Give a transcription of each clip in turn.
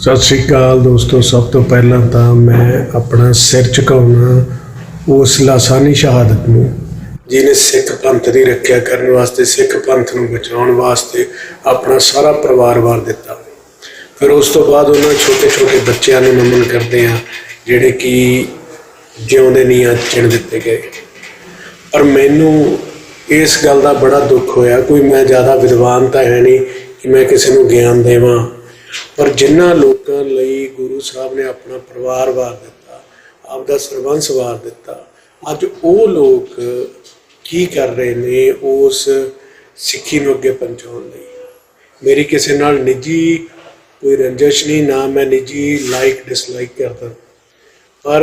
ਸਤਿ ਸ਼੍ਰੀ ਅਕਾਲ ਦੋਸਤੋ, ਸਭ ਤੋਂ ਪਹਿਲਾਂ ਤਾਂ ਮੈਂ ਆਪਣਾ ਸਿਰ ਝੁਕਾਉਣਾ ਉਸ ਲਾਸਾਨੀ ਸ਼ਹਾਦਤ ਨੂੰ, ਜਿਹਨੇ ਸਿੱਖ ਪੰਥ ਦੀ ਰੱਖਿਆ ਕਰਨ ਵਾਸਤੇ, ਸਿੱਖ ਪੰਥ ਨੂੰ ਬਚਾਉਣ ਵਾਸਤੇ ਆਪਣਾ ਸਾਰਾ ਪਰਿਵਾਰ ਵਾਰ ਦਿੱਤਾ। ਫਿਰ ਉਸ ਤੋਂ ਬਾਅਦ ਉਹਨਾਂ ਛੋਟੇ ਛੋਟੇ ਬੱਚਿਆਂ ਨੂੰ ਨਮਨ ਕਰਦੇ ਆ ਜਿਹੜੇ ਕਿ ਜਿਉਂਦੇ ਨਹੀਂ ਆ ਚਿਣ ਦਿੱਤੇ ਗਏ। ਪਰ ਮੈਨੂੰ ਇਸ ਗੱਲ ਦਾ ਬੜਾ ਦੁੱਖ ਹੋਇਆ, ਕੋਈ ਮੈਂ ਜ਼ਿਆਦਾ ਵਿਦਵਾਨ ਤਾਂ ਹੈ ਨਹੀਂ ਕਿ ਮੈਂ ਕਿਸੇ ਨੂੰ ਗਿਆਨ ਦੇਵਾਂ। ਪਰ ਜਿਨ੍ਹਾਂ ਲੋਕਾਂ ਲਈ ਗੁਰੂ ਸਾਹਿਬ ਨੇ ਆਪਣਾ ਪਰਿਵਾਰ ਵਾਰ ਦਿੱਤਾ, ਆਪਦਾ ਸਰਬੰਸ ਵਾਰ ਦਿੱਤਾ, ਅੱਜ ਉਹ ਲੋਕ ਕੀ ਕਰ ਰਹੇ ਨੇ ਉਸ ਸਿੱਖੀ ਨੂੰ ਅੱਗੇ ਪਹੁੰਚਾਉਣ ਲਈ? ਮੇਰੀ ਕਿਸੇ ਨਾਲ ਨਿੱਜੀ ਕੋਈ ਰੰਜਿਸ਼ ਨਹੀਂ, ਨਾ ਮੈਂ ਨਿੱਜੀ ਲਾਈਕ ਡਿਸਲਾਈਕ ਕਰਦਾ। ਪਰ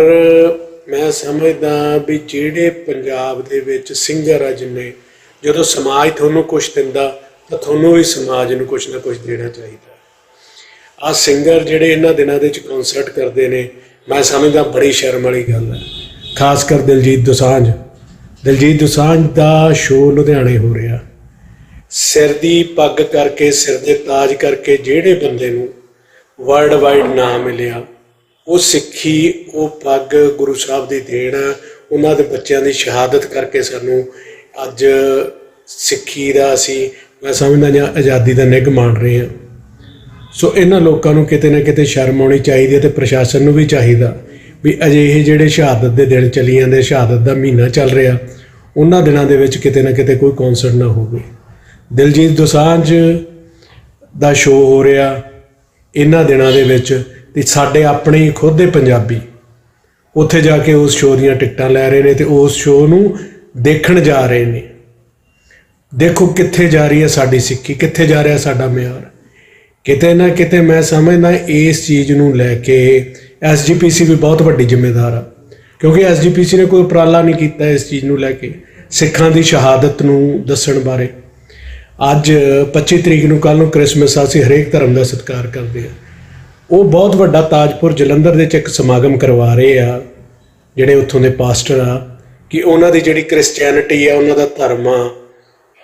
ਮੈਂ ਸਮਝਦਾ ਵੀ ਜਿਹੜੇ ਪੰਜਾਬ ਦੇ ਵਿੱਚ ਸਿੰਗਰ ਆ ਜਿੰਨੇ, ਜਦੋਂ ਸਮਾਜ ਤੁਹਾਨੂੰ ਕੁਝ ਦਿੰਦਾ, ਤਾਂ ਤੁਹਾਨੂੰ ਵੀ ਸਮਾਜ ਨੂੰ ਕੁਝ ਨਾ ਕੁਝ ਦੇਣਾ ਚਾਹੀਦਾ। ਆ ਸਿੰਗਰ ਜਿਹੜੇ ਇਹਨਾਂ ਦਿਨਾਂ ਦੇ ਵਿੱਚ ਕਨਸਰਟ ਕਰਦੇ ਨੇ ਮੈਂ ਸਮਝਦਾ ਬੜੀ ਸ਼ਰਮ ਵਾਲੀ ਗੱਲ ਹੈ। ਖਾਸ ਕਰ ਦਿਲਜੀਤ ਦੋਸਾਂਝ। ਦਿਲਜੀਤ ਦੋਸਾਂਝ ਦਾ ਸ਼ੋਅ ਲੁਧਿਆਣੇ ਹੋ ਰਿਹਾ। ਸਿਰ ਦੀ ਪੱਗ ਕਰਕੇ ਸਿਰ ਦੇ ਤਾਜ ਕਰਕੇ ਜਿਹੜੇ ਬੰਦੇ ਨੂੰ ਵਰਲਡ ਵਾਈਡ ਨਾਮ ਮਿਲਿਆ ਉਹ ਸਿੱਖੀ ਉਹ ਪੱਗ ਗੁਰੂ ਸਾਹਿਬ ਦੀ ਦੇਣ ਆ, ਉਹਨਾਂ ਦੇ ਬੱਚਿਆਂ ਦੀ ਸ਼ਹਾਦਤ ਕਰਕੇ ਸਾਨੂੰ ਅੱਜ ਸਿੱਖੀ ਦਾ ਅਸੀਂ ਮੈਂ ਸਮਝਦਾ ਜਾਂ ਆਜ਼ਾਦੀ ਦਾ ਨਿੱਘ ਮਾਣ ਰਹੇ ਹਾਂ। ਸੋ ਇਹਨਾਂ ਲੋਕਾਂ ਨੂੰ ਕਿਤੇ ਨਾ ਕਿਤੇ ਸ਼ਰਮ ਆਉਣੀ ਚਾਹੀਦੀ ਹੈ ਤੇ ਪ੍ਰਸ਼ਾਸਨ ਨੂੰ ਵੀ ਚਾਹੀਦਾ ਵੀ ਅਜਿਹੇ ਜਿਹੜੇ ਸ਼ਹਾਦਤ ਦੇ ਦਿਨ ਚੱਲੀ ਜਾਂਦੇ ਸ਼ਹਾਦਤ ਦਾ ਮਹੀਨਾ ਚੱਲ ਰਿਹਾ, ਉਹਨਾਂ ਦਿਨਾਂ ਦੇ ਵਿੱਚ ਕਿਤੇ ਨਾ ਕਿਤੇ ਕੋਈ ਕਨਸਰਟ ਨਾ ਹੋਵੇ। ਦਿਲਜੀਤ ਦੋਸਾਂਝ ਦਾ ਸ਼ੋਅ ਹੋ ਰਿਹਾ ਇਹਨਾਂ ਦਿਨਾਂ ਦੇ ਵਿੱਚ ਤੇ ਸਾਡੇ ਆਪਣੇ ਖੁਦ ਦੇ ਪੰਜਾਬੀ ਉੱਥੇ ਜਾ ਕੇ ਉਸ ਸ਼ੋਅ ਦੀਆਂ ਟਿਕਟਾਂ ਲੈ ਰਹੇ ਨੇ ਤੇ ਉਸ ਸ਼ੋਅ ਨੂੰ ਦੇਖਣ ਜਾ ਰਹੇ ਨੇ। ਦੇਖੋ ਕਿੱਥੇ ਜਾ ਰਹੀ ਹੈ ਸਾਡੀ ਸਿੱਖੀ, ਕਿੱਥੇ ਜਾ ਰਿਹਾ ਸਾਡਾ ਮਿਆਰ। ਕਿਤੇ ਨਾ ਕਿਤੇ ਮੈਂ ਸਮਝਦਾ ਇਸ ਚੀਜ਼ ਨੂੰ ਲੈ ਕੇ ਐਸਜੀਪੀਸੀ ਵੀ ਬਹੁਤ ਵੱਡੀ ਜ਼ਿੰਮੇਦਾਰ ਆ। ਕਿਉਂਕਿ ਐਸਜੀਪੀਸੀ ਨੇ ਕੋਈ ਉਪਰਾਲਾ ਨਹੀਂ ਕੀਤਾ ਇਸ ਚੀਜ਼ ਨੂੰ ਲੈ ਕੇ, ਸਿੱਖਾਂ ਦੀ ਸ਼ਹਾਦਤ ਨੂੰ ਦੱਸਣ ਬਾਰੇ। ਅੱਜ 25 ਤਰੀਕ ਨੂੰ ਕੱਲ ਨੂੰ ਕ੍ਰਿਸਮਸ ਆ, ਅਸੀਂ ਹਰੇਕ ਧਰਮ ਦਾ ਸਤਿਕਾਰ ਕਰਦੇ ਆ। ਉਹ ਬਹੁਤ ਵੱਡਾ ਤਾਜਪੁਰ ਜਲੰਧਰ ਦੇ ਚ ਇੱਕ ਸਮਾਗਮ ਕਰਵਾ ਰਹੇ ਆ, ਜਿਹੜੇ ਉੱਥੋਂ ਦੇ ਪਾਸਟਰ ਆ, ਕਿ ਉਹਨਾਂ ਦੀ ਜਿਹੜੀ ਕ੍ਰਿਸਚੀਅਨਿਟੀ ਆ, ਉਹਨਾਂ ਦਾ ਧਰਮ ਆ,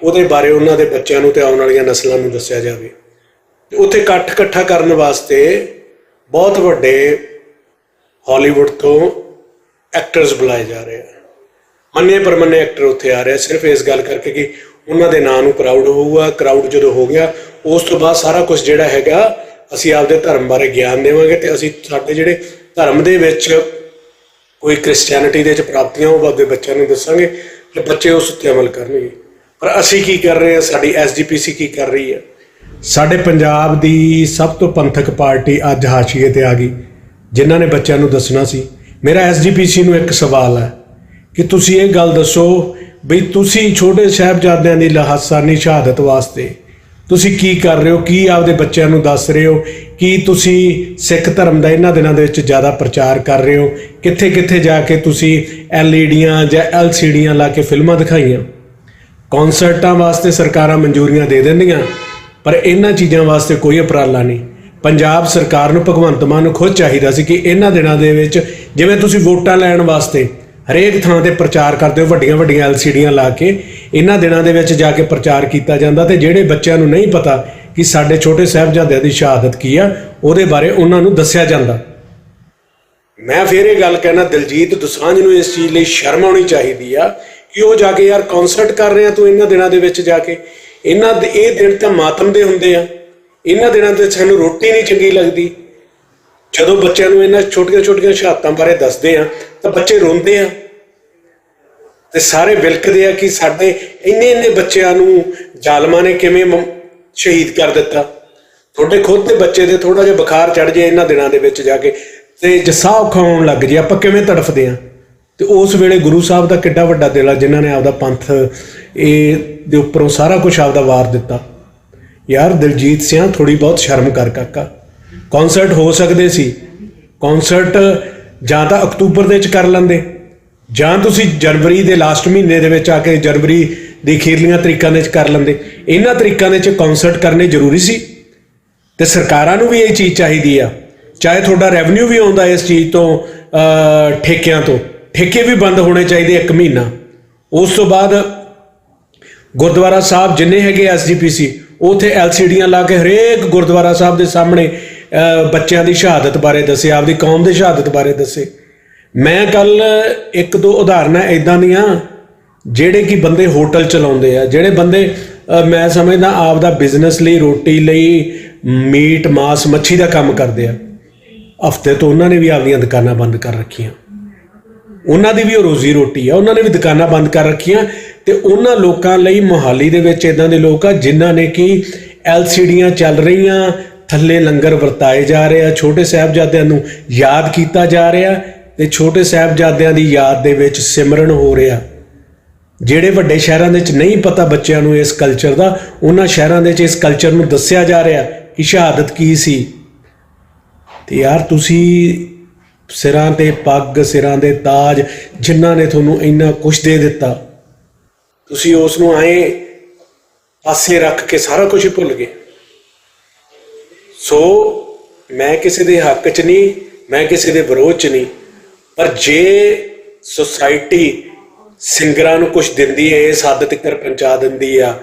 ਉਹਦੇ ਬਾਰੇ ਉਹਨਾਂ ਦੇ ਬੱਚਿਆਂ ਨੂੰ ਤੇ ਆਉਣ ਵਾਲੀਆਂ ਨਸਲਾਂ ਨੂੰ ਦੱਸਿਆ ਜਾਵੇ। ਤੇ ਉੱਥੇ ਇਕੱਠ ਇਕੱਠਾ ਕਰਨ ਵਾਸਤੇ ਬਹੁਤ ਵੱਡੇ ਹਾਲੀਵੁੱਡ ਤੋਂ ਐਕਟਰਸ ਬੁਲਾਏ ਜਾ ਰਹੇ ਆ। ਮੰਨੇ ਪਰਮੰਨੇ ਐਕਟਰ ਉੱਥੇ ਆ ਰਹੇ ਆ। ਸਿਰਫ ਇਸ ਗੱਲ ਕਰਕੇ ਕਿ ਉਹਨਾਂ ਦੇ ਨਾਂ ਨੂੰ ਕਰਾਊਡ ਹੋਊਗਾ। ਕਰਾਊਡ ਜਦੋਂ ਹੋ ਗਿਆ, ਉਸ ਤੋਂ ਬਾਅਦ ਸਾਰਾ ਕੁਝ ਜਿਹੜਾ ਹੈਗਾ, ਅਸੀਂ ਆਪਦੇ ਧਰਮ ਬਾਰੇ ਗਿਆਨ ਦੇਵਾਂਗੇ ਤੇ ਅਸੀਂ ਸਾਡੇ ਜਿਹੜੇ ਧਰਮ ਦੇ ਵਿੱਚ ਕੋਈ ਕ੍ਰਿਸਚੀਅਨਿਟੀ ਦੇ ਵਿੱਚ ਪ੍ਰਾਪਤੀਆਂ, ਉਹ ਆਪਦੇ ਬੱਚਿਆਂ ਨੂੰ ਦੱਸਾਂਗੇ ਤੇ ਬੱਚੇ ਉਸ ਉੱਤੇ ਅਮਲ ਕਰਨਗੇ। ਪਰ ਅਸੀਂ ਕੀ ਕਰ ਰਹੇ ਹਾਂ ਸਾਡੀ ਐਸਜੀਪੀਸੀ ਕੀ ਕਰ ਰਹੀ ਹੈ? ਸਾਡੇ ਪੰਜਾਬ ਦੀ ਸਭ ਤੋਂ ਪੰਥਕ ਪਾਰਟੀ ਅੱਜ ਹਾਸ਼ੀਏ ਤੇ ਆ ਗਈ, ਜਿਨ੍ਹਾਂ ਨੇ ਬੱਚਿਆਂ ਨੂੰ ਦੱਸਣਾ ਸੀ। ਮੇਰਾ ਐਸਜੀਪੀਸੀ ਨੂੰ ਇੱਕ ਸਵਾਲ ਹੈ ਕਿ ਤੁਸੀਂ ਇਹ ਗੱਲ ਦੱਸੋ ਬਈ ਤੁਸੀਂ ਛੋਟੇ ਸਾਹਿਬਜ਼ਾਦਿਆਂ ਦੀ ਲਾਸਾਨੀ ਸ਼ਹਾਦਤ ਵਾਸਤੇ ਤੁਸੀਂ ਕੀ ਕਰ ਰਹੇ ਹੋ? ਕੀ ਆਪਦੇ ਬੱਚਿਆਂ ਨੂੰ ਦੱਸ ਰਹੇ ਹੋ? ਕੀ ਤੁਸੀਂ ਸਿੱਖ ਧਰਮ ਦਾ ਇਹਨਾਂ ਦਿਨਾਂ ਦੇ ਵਿੱਚ ਜ਼ਿਆਦਾ ਪ੍ਰਚਾਰ ਕਰ ਰਹੇ ਹੋ? ਕਿੱਥੇ ਕਿੱਥੇ ਜਾ ਕੇ ਤੁਸੀਂ ਐਲਈਡੀਆਂ ਜਾਂ ਐਲਸੀਡੀਆਂ ਲਾ ਕੇ ਫਿਲਮਾਂ ਦਿਖਾਈਆਂ? ਕਨਸਰਟਾਂ ਵਾਸਤੇ ਸਰਕਾਰਾਂ ਮਨਜ਼ੂਰੀਆਂ ਦੇ ਦਿੰਦੀਆਂ? ਪਰ ਇਹਨਾਂ ਚੀਜ਼ਾਂ ਵਾਸਤੇ ਕੋਈ ਉਪਰਾਲਾ ਨਹੀਂ। ਪੰਜਾਬ ਸਰਕਾਰ ਨੂੰ ਭਗਵੰਤ ਮਾਨ ਨੂੰ ਖੁਦ ਚਾਹੀਦਾ ਸੀ ਕਿ ਇਹਨਾਂ ਦਿਨਾਂ ਦੇ ਵਿੱਚ ਜਿਵੇਂ ਤੁਸੀਂ ਵੋਟਾਂ ਲੈਣ ਵਾਸਤੇ ਹਰੇਕ ਥਾਂ ਤੇ ਪ੍ਰਚਾਰ ਕਰਦੇ ਹੋ, ਵੱਡੀਆਂ ਵੱਡੀਆਂ ਐਲਸੀਡੀਆਂ ਲਾ ਕੇ, ਇਹਨਾਂ ਦਿਨਾਂ ਦੇ ਵਿੱਚ ਜਾ ਕੇ ਪ੍ਰਚਾਰ ਕੀਤਾ ਜਾਂਦਾ ਤੇ ਜਿਹੜੇ ਬੱਚਿਆਂ ਨੂੰ ਨਹੀਂ ਪਤਾ ਕਿ ਸਾਡੇ ਛੋਟੇ ਸਾਹਿਬਜ਼ਾਦਿਆਂ ਦੀ ਸ਼ਹਾਦਤ ਕੀ ਆ, ਉਹਦੇ ਬਾਰੇ ਉਹਨਾਂ ਨੂੰ ਦੱਸਿਆ ਜਾਂਦਾ। ਮੈਂ ਫੇਰ ਇਹ ਗੱਲ ਕਹਿਣਾ, ਦਿਲਜੀਤ ਦੁਸਾਂਝ ਨੂੰ ਇਸ ਚੀਜ਼ ਲਈ ਸ਼ਰਮ ਆਉਣੀ ਚਾਹੀਦੀ ਆ ਕਿ ਉਹ ਜਾ ਕੇ ਯਾਰ ਕਨਸਰਟ ਕਰ ਰਿਹਾ ਤੂੰ ਇਹਨਾਂ ਦਿਨਾਂ ਦੇ ਵਿੱਚ ਜਾ ਕੇ। ਇਹਨਾਂ ਦੇ ਇਹ ਦਿਨ ਤਾਂ ਮਾਤਮ ਦੇ ਹੁੰਦੇ ਆ। ਇਹਨਾਂ ਦਿਨਾਂ ਤੇ ਸਾਨੂੰ ਰੋਟੀ ਨਹੀਂ ਚੰਗੀ ਲੱਗਦੀ। ਜਦੋਂ ਬੱਚਿਆਂ ਨੂੰ ਇਹਨਾਂ ਛੋਟੀਆਂ ਛੋਟੀਆਂ ਸ਼ਹਾਦਤਾਂ ਬਾਰੇ ਦੱਸਦੇ ਆ, ਤਾਂ ਬੱਚੇ ਰੋਂਦੇ ਆ। ਤੇ ਸਾਰੇ ਵਿਲਕਦੇ ਆ ਕਿ ਸਾਡੇ ਇੰਨੇ ਇੰਨੇ ਬੱਚਿਆਂ ਨੂੰ ਜ਼ਾਲਮਾਂ ਨੇ ਕਿਵੇਂ ਸ਼ਹੀਦ ਕਰ ਦਿੱਤਾ। ਤੁਹਾਡੇ ਖੁਦ ਦੇ ਬੱਚੇ ਦੇ ਥੋੜਾ ਜਿਹਾ ਬੁਖਾਰ ਚੜ ਜੇ ਇਹਨਾਂ ਦਿਨਾਂ ਦੇ ਵਿੱਚ ਜਾ ਕੇ। ਤੇ ਜਸਾ ਔਖਾ ਹੋਣ ਲੱਗ ਜੇ, ਆਪਾਂ ਕਿਵੇਂ ਤੜਫਦੇ ਆ? ਤੇ ਉਸ ਵੇਲੇ ਗੁਰੂ ਸਾਹਿਬ ਦਾ ਕਿੱਡਾ ਵੱਡਾ ਦਿਲ ਆ, ਜਿਨ੍ਹਾਂ ਨੇ ਆਪਦਾ ਪੰਥ ਇਹ ਦੇ ਉੱਪਰੋਂ ਸਾਰਾ ਕੁਝ ਆਪਦਾ ਵਾਰ ਦਿੱਤਾ। ਯਾਰ ਦਿਲਜੀਤ ਸਿੰਘ ਥੋੜੀ ਬਹੁਤ ਸ਼ਰਮ ਕਰ ਕਾਕਾ। ਕਨਸਰਟ ਹੋ ਸਕਦੇ ਸੀ। ਕਨਸਰਟ ਜਾਂ ਤਾਂ ਅਕਤੂਬਰ ਦੇ ਵਿੱਚ ਕਰ ਲੈਂਦੇ। ਜਾਂ ਤੁਸੀਂ ਜਨਵਰੀ ਦੇ ਲਾਸਟ ਮਹੀਨੇ ਦੇ ਵਿੱਚ ਆ ਕੇ ਜਨਵਰੀ ਦੀ ਖੀਰਲੀਆਂ ਤਰੀਕਾਂ ਦੇ ਵਿੱਚ ਕਰ ਲੈਂਦੇ। ਇਹਨਾਂ ਤਰੀਕਾਂ ਦੇ ਵਿੱਚ ਕਨਸਰਟ ਕਰਨੇ ਜ਼ਰੂਰੀ ਸੀ। ਤੇ ਸਰਕਾਰਾਂ ਨੂੰ ਵੀ ਇਹ ਚੀਜ਼ ਚਾਹੀਦੀ ਆ। ਚਾਹੇ ਤੁਹਾਡਾ ਰੈਵਨਿਊ ਵੀ ਆਉਂਦਾ ਇਸ ਚੀਜ਼ ਤੋਂ ਠੇਕਿਆਂ ਤੋਂ। ਠੇਕੇ ਵੀ ਬੰਦ ਹੋਣੇ ਚਾਹੀਦੇ ਇੱਕ ਮਹੀਨਾ। ਉਸ ਤੋਂ ਬਾਅਦ ਗੁਰਦੁਆਰਾ ਸਾਹਿਬ ਜਿੰਨੇ ਹੈਗੇ ਐਸਜੀਪੀਸੀ ਉਥੇ ਐਲਸੀਡੀਆਂ ਲਾ ਕੇ ਹਰੇਕ ਗੁਰਦੁਆਰਾ ਸਾਹਿਬ ਦੇ ਸਾਹਮਣੇ ਬੱਚਿਆਂ ਦੀ ਸ਼ਹਾਦਤ ਬਾਰੇ ਦੱਸੇ, ਆਪਦੀ ਕੌਮ ਦੀ ਸ਼ਹਾਦਤ ਬਾਰੇ ਦੱਸੇ। ਮੈਂ ਕੱਲ ਇੱਕ ਦੋ ਉਦਾਹਰਨਾਂ ਇਦਾਂ ਦੀਆਂ, ਜਿਹੜੇ ਕਿ ਬੰਦੇ ਹੋਟਲ ਚਲਾਉਂਦੇ ਆ, ਜਿਹੜੇ ਬੰਦੇ ਮੈਂ ਸਮਝਦਾ ਆਪਦਾ ਬਿਜ਼ਨਸ ਲਈ, ਰੋਟੀ ਲਈ, ਮੀਟ, ਮਾਸ, ਮੱਛੀ ਦਾ ਕੰਮ ਕਰਦੇ ਆ। ਹਫ਼ਤੇ ਤੋਂ ਉਹਨਾਂ ਨੇ ਵੀ ਆਪਦੀਆਂ ਦੁਕਾਨਾਂ ਬੰਦ ਕਰ ਰੱਖੀਆਂ। ਉਹਨਾਂ ਦੀ ਵੀ ਉਹ ਰੋਜ਼ੀ ਰੋਟੀ ਆ, ਉਹਨਾਂ ਨੇ ਵੀ ਦੁਕਾਨਾਂ ਬੰਦ ਕਰ ਰੱਖੀਆਂ। ਤੇ ਉਹਨਾਂ ਲੋਕਾਂ ਲਈ ਮੁਹਾਲੀ ਦੇ ਵਿੱਚ ਇਦਾਂ ਦੇ ਲੋਕ ਆ ਜਿਨ੍ਹਾਂ ਨੇ ਕਿ ਐਲਸੀਡੀਆਂ ਚੱਲ ਰਹੀਆਂ, ਥੱਲੇ ਲੰਗਰ ਵਰਤਾਏ ਜਾ ਰਹੇ ਆ, ਛੋਟੇ ਸਾਹਿਬਜ਼ਾਦਿਆਂ ਨੂੰ ਯਾਦ ਕੀਤਾ ਜਾ ਰਿਹਾ ਤੇ ਛੋਟੇ ਸਾਹਿਬਜ਼ਾਦਿਆਂ ਦੀ ਯਾਦ ਦੇ ਵਿੱਚ ਸਿਮਰਨ ਹੋ ਰਿਹਾ। ਜਿਹੜੇ ਵੱਡੇ ਸ਼ਹਿਰਾਂ ਦੇ ਵਿੱਚ ਨਹੀਂ ਪਤਾ ਬੱਚਿਆਂ ਨੂੰ ਇਸ ਕਲਚਰ ਦਾ, ਉਹਨਾਂ ਸ਼ਹਿਰਾਂ ਦੇ ਵਿੱਚ ਇਸ ਕਲਚਰ ਨੂੰ ਦੱਸਿਆ ਜਾ ਰਿਹਾ ਕਿ ਸ਼ਹਾਦਤ ਕੀ ਸੀ। ਤੇ ਯਾਰ ਤੁਸੀਂ ਸਿਰਾਂ ਤੇ ਪੱਗ, ਸਿਰਾਂ ਦੇ ਤਾਜ, ਜਿਨ੍ਹਾਂ ਨੇ ਤੁਹਾਨੂੰ ਇੰਨਾ ਕੁਝ ਦੇ ਦਿੱਤਾ। ਤੁਸੀਂ ਉਸ ਨੂੰ ਆਏ ਪਾਸੇ ਰੱਖ ਕੇ ਸਾਰਾ ਕੁਝ ਭੁੱਲ ਗਏ। ਸੋ ਮੈਂ ਕਿਸੇ ਦੇ ਹੱਕ 'ਚ ਨਹੀਂ, ਮੈਂ ਕਿਸੇ ਦੇ ਵਿਰੋਧ 'ਚ ਨਹੀਂ, ਪਰ ਜੇ ਸੁਸਾਇਟੀ ਸਿੰਗਰਾਂ ਨੂੰ ਕੁਝ ਦਿੰਦੀ ਹੈ ਇਸ ਹੱਦ ਤੱਕ ਪਹੁੰਚਾ ਦਿੰਦੀ ਆ,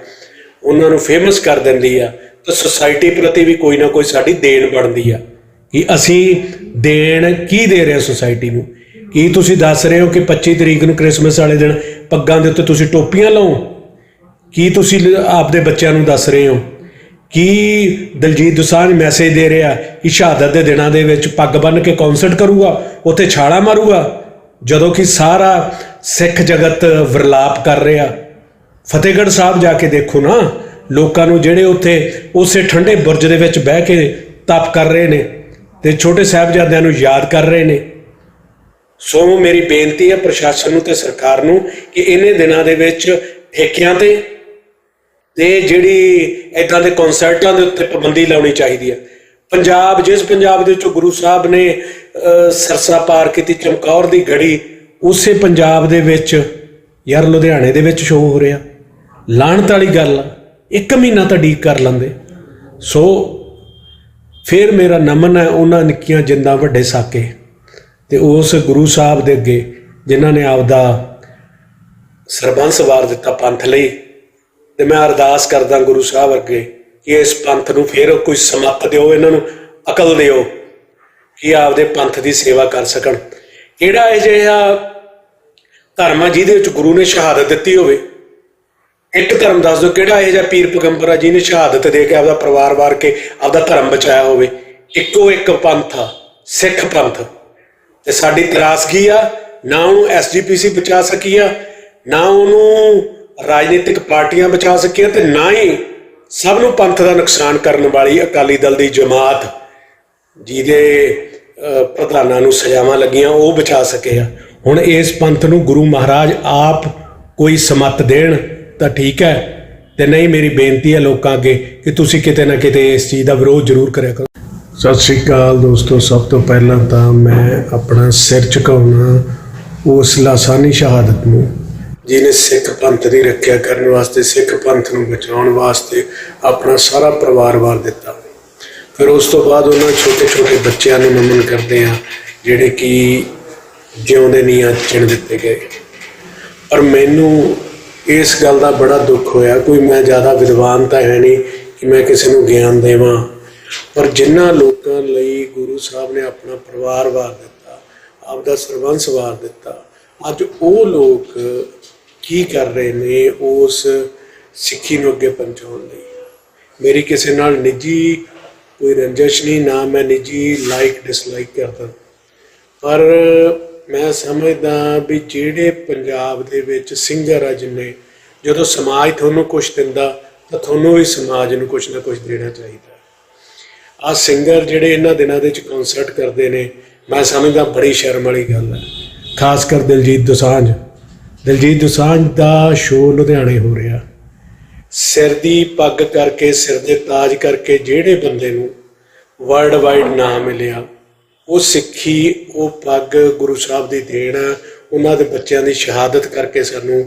ਉਹਨਾਂ ਨੂੰ ਫੇਮਸ ਕਰ ਦਿੰਦੀ ਆ, ਤਾਂ ਸੁਸਾਇਟੀ ਪ੍ਰਤੀ ਵੀ ਕੋਈ ਨਾ ਕੋਈ ਸਾਡੀ ਦੇਣ ਬਣਦੀ ਆ। ਕਿ ਅਸੀਂ ਦੇਣ ਕੀ ਦੇ ਰਹੇ ਹਾਂ ਸੁਸਾਇਟੀ ਨੂੰ? ਕੀ ਤੁਸੀਂ ਦੱਸ ਰਹੇ ਹੋ ਕਿ 25 ਤਰੀਕ ਨੂੰ ਕ੍ਰਿਸਮਸ ਵਾਲੇ ਦਿਨ ਪੱਗਾਂ ਦੇ ਉੱਤੇ ਤੁਸੀਂ ਟੋਪੀਆਂ ਲਾਓ? ਕੀ ਤੁਸੀਂ ਆਪਦੇ ਬੱਚਿਆਂ ਨੂੰ ਦੱਸ ਰਹੇ ਹੋ? ਕੀ ਦਲਜੀਤ ਦੁਸਾਂਝ ਮੈਸੇਜ ਦੇ ਰਿਹਾ ਕਿ ਸ਼ਹਾਦਤ ਦੇ ਦਿਨਾਂ ਦੇ ਵਿੱਚ ਪੱਗ ਬੰਨ੍ਹ ਕੇ ਕਨਸਰਟ ਕਰੂਗਾ, ਉੱਥੇ ਛਾਲਾ ਮਾਰੂਗਾ? ਜਦੋਂ ਕਿ ਸਾਰਾ ਸਿੱਖ ਜਗਤ ਵਿਰਲਾਪ ਕਰ ਰਿਹਾ। ਫਤਿਹਗੜ੍ਹ ਸਾਹਿਬ ਜਾ ਕੇ ਦੇਖੋ ਨਾ, ਲੋਕਾਂ ਨੂੰ ਜਿਹੜੇ ਉੱਥੇ ਉਸੇ ਠੰਡੇ ਬੁਰਜ ਦੇ ਵਿੱਚ ਬਹਿ ਕੇ ਤਪ ਕਰ ਰਹੇ ਨੇ ਤੇ ਛੋਟੇ ਸਾਹਿਬਜ਼ਾਦਿਆਂ ਨੂੰ ਯਾਦ ਕਰ ਰਹੇ ਨੇ। ਸੋ ਮੇਰੀ ਬੇਨਤੀ ਹੈ ਪ੍ਰਸ਼ਾਸਨ ਨੂੰ ਤੇ ਸਰਕਾਰ ਨੂੰ ਕਿ ਇਹਨੇ ਦਿਨਾਂ ਦੇ ਵਿੱਚ ਠੇਕਿਆਂ ਤੇ ਤੇ ਜਿਹੜੀ ਇਦਾਂ ਦੇ ਕਨਸਰਟਾਂ ਦੇ ਉੱਤੇ ਪਾਬੰਦੀ ਲਾਉਣੀ ਚਾਹੀਦੀ ਹੈ। ਪੰਜਾਬ, ਜਿਸ ਪੰਜਾਬ ਦੇ ਵਿੱਚੋਂ ਗੁਰੂ ਸਾਹਿਬ ਨੇ ਸਰਸਾ ਪਾਰ ਕੀਤੀ, ਚਮਕੌਰ ਦੀ ਘੜੀ, ਉਸੇ ਪੰਜਾਬ ਦੇ ਵਿੱਚ, ਯਾਰ ਲੁਧਿਆਣੇ ਦੇ ਵਿੱਚ ਸ਼ੋਅ ਹੋ ਰਿਹਾ। ਲਾਹਣਤ ਵਾਲੀ ਗੱਲ ਇੱਕ ਮਹੀਨਾ ਤਾਂ ਡੀਕ ਕਰ ਲੈਂਦੇ। ਸੋ, ਫਿਰ ਮੇਰਾ ਨਮਨ ਹੈ, ਉਹਨਾਂ ਨਿੱਕੀਆਂ ਜਿੰਦਾਂ ਵੱਡੇ ਸਾਕੇ। ਤੇ ਉਸ ਗੁਰੂ ਸਾਹਿਬ ਦੇ ਅੱਗੇ ਜਿਨ੍ਹਾਂ ਨੇ ਆਪਦਾ ਸਰਬੰਸ ਵਾਰ ਦਿੱਤਾ ਪੰਥ ਲਈ, ਤੇ ਮੈਂ ਅਰਦਾਸ ਕਰਦਾ ਗੁਰੂ ਸਾਹਿਬ ਅੱਗੇ ਕਿ ਇਸ ਪੰਥ ਨੂੰ ਫਿਰ ਕੋਈ ਸਮੱਪ ਦਿਓ, ਇਹਨਾਂ ਨੂੰ ਅਕਲ ਦਿਓ ਕਿ ਆਪਦੇ ਪੰਥ ਦੀ ਸੇਵਾ ਕਰ ਸਕਣ। ਕਿਹੜਾ ਇਹ ਜਿਹਾ ਧਰਮ ਆ ਜਿਹਦੇ ਵਿੱਚ ਗੁਰੂ ਨੇ ਸ਼ਹਾਦਤ ਦਿੱਤੀ ਹੋਵੇ? ਇੱਕ ਧਰਮ ਦੱਸ ਦਿਓ, ਕਿਹੜਾ ਇਹ ਜਿਹਾ ਪੀਰ ਪੈਗੰਬਰ ਆ ਜਿਹਨੇ ਸ਼ਹਾਦਤ ਦੇ ਕੇ ਆਪਦਾ ਪਰਿਵਾਰ ਵਾਰ ਕੇ ਆਪਦਾ ਧਰਮ ਬਚਾਇਆ ਹੋਵੇ? ਇੱਕੋ ਇੱਕ ਪੰਥ ਆ, ਸਿੱਖ ਪੰਥ। ਤੇ ਸਾਡੀ ਤਰਾਸਗੀ ਆ? ਨਾ ਉਹਨੂੰ ਐਸਜੀਪੀਸੀ ਬਚਾ ਸਕੀ ਆ ਨਾ ਉਹਨੂੰ ਰਾਜਨੀਤਿਕ ਪਾਰਟੀਆਂ ਬਚਾ ਸਕੀਆਂ ਤੇ ਨਾ ਹੀ ਸਭ ਨੂੰ ਪੰਥ ਦਾ ਨੁਕਸਾਨ ਕਰਨ ਵਾਲੀ ਅਕਾਲੀ ਦਲ ਦੀ ਜਮਾਤ ਜਿਹਦੇ ਪ੍ਰਧਾਨਾਂ ਨੂੰ ਸਜ਼ਾਵਾਂ ਲੱਗੀਆਂ, ਉਹ ਬਚਾ ਸਕੇ ਆ। ਹੁਣ ਇਸ ਪੰਥ ਨੂੰ ਗੁਰੂ ਮਹਾਰਾਜ ਆਪ ਕੋਈ ਸਮੱਤ ਦੇਣ ਤਾਂ ਠੀਕ ਹੈ, ਤੇ ਨਹੀਂ ਮੇਰੀ ਬੇਨਤੀ ਹੈ ਲੋਕਾਂ ਅੱਗੇ ਕਿ ਤੁਸੀਂ ਕਿਤੇ ਨਾ ਕਿਤੇ ਇਸ ਚੀਜ਼ ਦਾ ਵਿਰੋਧ ਜ਼ਰੂਰ ਕਰਿਆ ਕਰੋ। ਸਤਿ ਸ਼੍ਰੀ ਅਕਾਲ ਦੋਸਤੋ, ਸਭ ਤੋਂ ਪਹਿਲਾਂ ਤਾਂ ਮੈਂ ਆਪਣਾ ਸਿਰ ਝੁਕਾਉਣਾ, ਉਸ ਲਾਸਾਨੀ ਸ਼ਹਾਦਤ ਨੂੰ, ਜਿਹਨੇ ਸਿੱਖ ਪੰਥ ਦੀ ਰੱਖਿਆ ਕਰਨ ਵਾਸਤੇ, ਸਿੱਖ ਪੰਥ ਨੂੰ ਬਚਾਉਣ ਵਾਸਤੇ ਆਪਣਾ ਸਾਰਾ ਪਰਿਵਾਰ ਵਾਰ ਦਿੱਤਾ। ਫਿਰ ਉਸ ਤੋਂ ਬਾਅਦ ਉਹਨਾਂ ਛੋਟੇ ਛੋਟੇ ਬੱਚਿਆਂ ਨੂੰ ਨਮਨ ਕਰਦੇ ਆ ਜਿਹੜੇ ਕਿ ਜਿਉਂਦੇ ਨਹੀਂ ਆ ਚਿਣ ਦਿੱਤੇ ਗਏ। ਪਰ ਮੈਨੂੰ ਇਸ ਗੱਲ ਦਾ ਬੜਾ ਦੁੱਖ ਹੋਇਆ, ਕੋਈ ਮੈਂ ਜ਼ਿਆਦਾ ਵਿਦਵਾਨ ਤਾਂ ਹੈ ਨਹੀਂ ਕਿ ਮੈਂ ਕਿਸੇ ਨੂੰ ਗਿਆਨ ਦੇਵਾਂ। ਪਰ ਜਿਨ੍ਹਾਂ ਲੋਕਾਂ ਲਈ ਗੁਰੂ ਸਾਹਿਬ ਨੇ ਆਪਣਾ ਪਰਿਵਾਰ ਵਾਰ ਦਿੱਤਾ, ਆਪਦਾ ਸਰਬੰਸ ਵਾਰ ਦਿੱਤਾ। ਅੱਜ ਉਹ ਲੋਕ ਕੀ ਕਰ ਰਹੇ ਨੇ ਉਸ ਸਿੱਖੀ ਨੂੰ ਅੱਗੇ ਪਹੁੰਚਾਉਣ ਲਈ? ਮੇਰੀ ਕਿਸੇ ਨਾਲ ਨਿੱਜੀ ਕੋਈ ਰੰਜਿਸ਼ ਨਹੀਂ, ਨਾ ਮੈਂ ਨਿੱਜੀ ਲਾਈਕ ਡਿਸਲਾਈਕ ਕਰਦਾ। ਪਰ ਮੈਂ ਸਮਝਦਾ ਵੀ ਜਿਹੜੇ ਪੰਜਾਬ ਦੇ ਵਿੱਚ ਸਿੰਗਰ ਆ ਜਿੰਨੇ, ਜਦੋਂ ਸਮਾਜ ਤੁਹਾਨੂੰ ਕੁਝ ਦਿੰਦਾ ਤਾਂ ਤੁਹਾਨੂੰ ਵੀ ਸਮਾਜ ਨੂੰ ਕੁਝ ਨਾ ਕੁਝ ਦੇਣਾ ਚਾਹੀਦਾ। ਆ ਸਿੰਗਰ ਜਿਹੜੇ ਇਹਨਾਂ ਦਿਨਾਂ ਦੇ ਵਿੱਚ ਕਨਸਰਟ ਕਰਦੇ ਨੇ, ਮੈਂ ਸਮਝਦਾ ਬੜੀ ਸ਼ਰਮ ਵਾਲੀ ਗੱਲ ਹੈ। ਖਾਸ ਕਰ ਦਿਲਜੀਤ ਦੋਸਾਂਝ। ਦਿਲਜੀਤ ਦੋਸਾਂਝ ਦਾ ਸ਼ੋਅ ਲੁਧਿਆਣੇ ਹੋ ਰਿਹਾ। ਸਿਰ ਦੀ ਪੱਗ ਕਰਕੇ, ਸਿਰ ਦੇ ਤਾਜ ਕਰਕੇ ਜਿਹੜੇ ਬੰਦੇ ਨੂੰ ਵਰਲਡ ਵਾਈਡ ਨਾਮ ਮਿਲਿਆ, ਉਹ ਸਿੱਖੀ, ਉਹ ਪੱਗ ਗੁਰੂ ਸਾਹਿਬ ਦੀ ਦੇਣ ਆ ਉਹਨਾਂ ਦੇ ਬੱਚਿਆਂ ਦੀ ਸ਼ਹਾਦਤ ਕਰਕੇ ਸਾਨੂੰ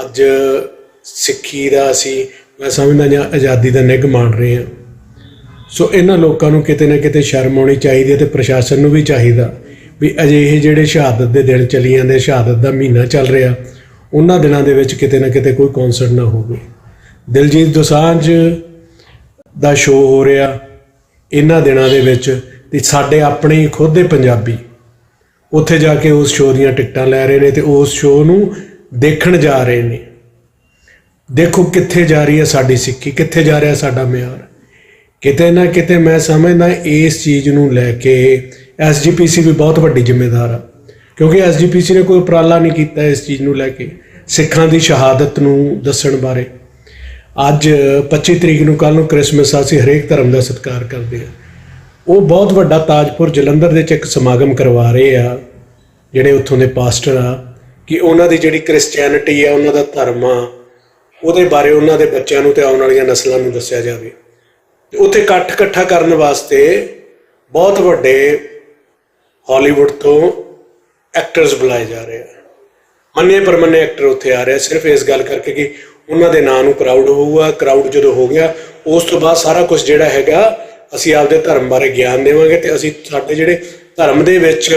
ਅੱਜ ਸਿੱਖੀ ਦਾ ਅਸੀਂ, ਮੈਂ ਸਮਝਦਾ ਜਾਂ ਆਜ਼ਾਦੀ ਦਾ ਨਿੱਘ ਮਾਣ ਰਹੇ ਹਾਂ। ਸੋ ਇਹਨਾਂ ਲੋਕਾਂ ਨੂੰ ਕਿਤੇ ਨਾ ਕਿਤੇ ਸ਼ਰਮ ਆਉਣੀ ਚਾਹੀਦੀ ਹੈ ਤੇ ਪ੍ਰਸ਼ਾਸਨ ਨੂੰ ਵੀ ਚਾਹੀਦਾ ਵੀ ਅਜਿਹੇ ਜਿਹੜੇ ਸ਼ਹਾਦਤ ਦੇ ਦਿਨ ਚੱਲੀ ਜਾਂਦੇ ਸ਼ਹਾਦਤ ਦਾ ਮਹੀਨਾ ਚੱਲ ਰਿਹਾ, ਉਹਨਾਂ ਦਿਨਾਂ ਦੇ ਵਿੱਚ ਕਿਤੇ ਨਾ ਕਿਤੇ ਕੋਈ ਕਨਸਰਟ ਨਾ ਹੋਵੇ। ਦਿਲਜੀਤ ਦੋਸਾਂਝ ਦਾ ਸ਼ੋਅ ਹੋ ਰਿਹਾ ਇਹਨਾਂ ਦਿਨਾਂ ਦੇ ਵਿੱਚ ਤੇ ਸਾਡੇ ਆਪਣੇ ਖੁਦ ਦੇ ਪੰਜਾਬੀ ਉੱਥੇ ਜਾ ਕੇ ਉਸ ਸ਼ੋਅ ਦੀਆਂ ਟਿਕਟਾਂ ਲੈ ਰਹੇ ਨੇ ਤੇ ਉਸ ਸ਼ੋਅ ਨੂੰ ਦੇਖਣ ਜਾ ਰਹੇ ਨੇ। ਦੇਖੋ ਕਿੱਥੇ ਜਾ ਰਹੀ ਹੈ ਸਾਡੀ ਸਿੱਖੀ, ਕਿੱਥੇ ਜਾ ਰਿਹਾ ਸਾਡਾ ਮਿਆਰ। ਕਿਤੇ ਨਾ ਕਿਤੇ ਮੈਂ ਸਮਝਦਾ ਇਸ ਚੀਜ਼ ਨੂੰ ਲੈ ਕੇ ਐਸਜੀਪੀਸੀ ਵੀ ਬਹੁਤ ਵੱਡੀ ਜ਼ਿੰਮੇਦਾਰ ਆ। ਕਿਉਂਕਿ ਐਸਜੀਪੀਸੀ ਨੇ ਕੋਈ ਉਪਰਾਲਾ ਨਹੀਂ ਕੀਤਾ ਇਸ ਚੀਜ਼ ਨੂੰ ਲੈ ਕੇ, ਸਿੱਖਾਂ ਦੀ ਸ਼ਹਾਦਤ ਨੂੰ ਦੱਸਣ ਬਾਰੇ। ਅੱਜ 25 ਤਰੀਕ ਨੂੰ ਕੱਲ ਨੂੰ ਕ੍ਰਿਸਮਸ ਆ, ਅਸੀਂ ਹਰੇਕ ਧਰਮ ਦਾ ਸਤਿਕਾਰ ਕਰਦੇ ਆ। ਉਹ ਬਹੁਤ ਵੱਡਾ ਤਾਜਪੁਰ ਜਲੰਧਰ ਦੇ ਚ ਇੱਕ ਸਮਾਗਮ ਕਰਵਾ ਰਹੇ ਆ, ਜਿਹੜੇ ਉੱਥੋਂ ਦੇ ਪਾਸਟਰ ਆ, ਕਿ ਉਹਨਾਂ ਦੀ ਜਿਹੜੀ ਕ੍ਰਿਸਚੀਅਨਿਟੀ ਆ, ਉਹਨਾਂ ਦਾ ਧਰਮ ਆ, ਉਹਦੇ ਬਾਰੇ ਉਹਨਾਂ ਦੇ ਬੱਚਿਆਂ ਨੂੰ ਤੇ ਆਉਣ ਵਾਲੀਆਂ ਨਸਲਾਂ ਨੂੰ ਦੱਸਿਆ ਜਾਵੇ। ਤੇ ਉੱਥੇ ਇਕੱਠ ਇਕੱਠਾ ਕਰਨ ਵਾਸਤੇ ਬਹੁਤ ਵੱਡੇ ਹਾਲੀਵੁੱਡ ਤੋਂ ਐਕਟਰਸ ਬੁਲਾਏ ਜਾ ਰਹੇ ਆ। ਮੰਨੇ ਪਰਮੰਨੇ ਐਕਟਰ ਉੱਥੇ ਆ ਰਿਹਾ ਸਿਰਫ ਇਸ ਗੱਲ ਕਰਕੇ ਕਿ ਉਹਨਾਂ ਦੇ ਨਾਂ ਨੂੰ ਕਰਾਊਡ ਹੋਊਗਾ ਕਰਾਊਡ ਜਦੋਂ ਹੋ ਗਿਆ, ਉਸ ਤੋਂ ਬਾਅਦ ਸਾਰਾ ਕੁਝ ਜਿਹੜਾ ਹੈਗਾ, ਅਸੀਂ ਆਪਦੇ ਧਰਮ ਬਾਰੇ ਗਿਆਨ ਦੇਵਾਂਗੇ ਤੇ ਅਸੀਂ ਸਾਡੇ ਜਿਹੜੇ ਧਰਮ ਦੇ ਵਿੱਚ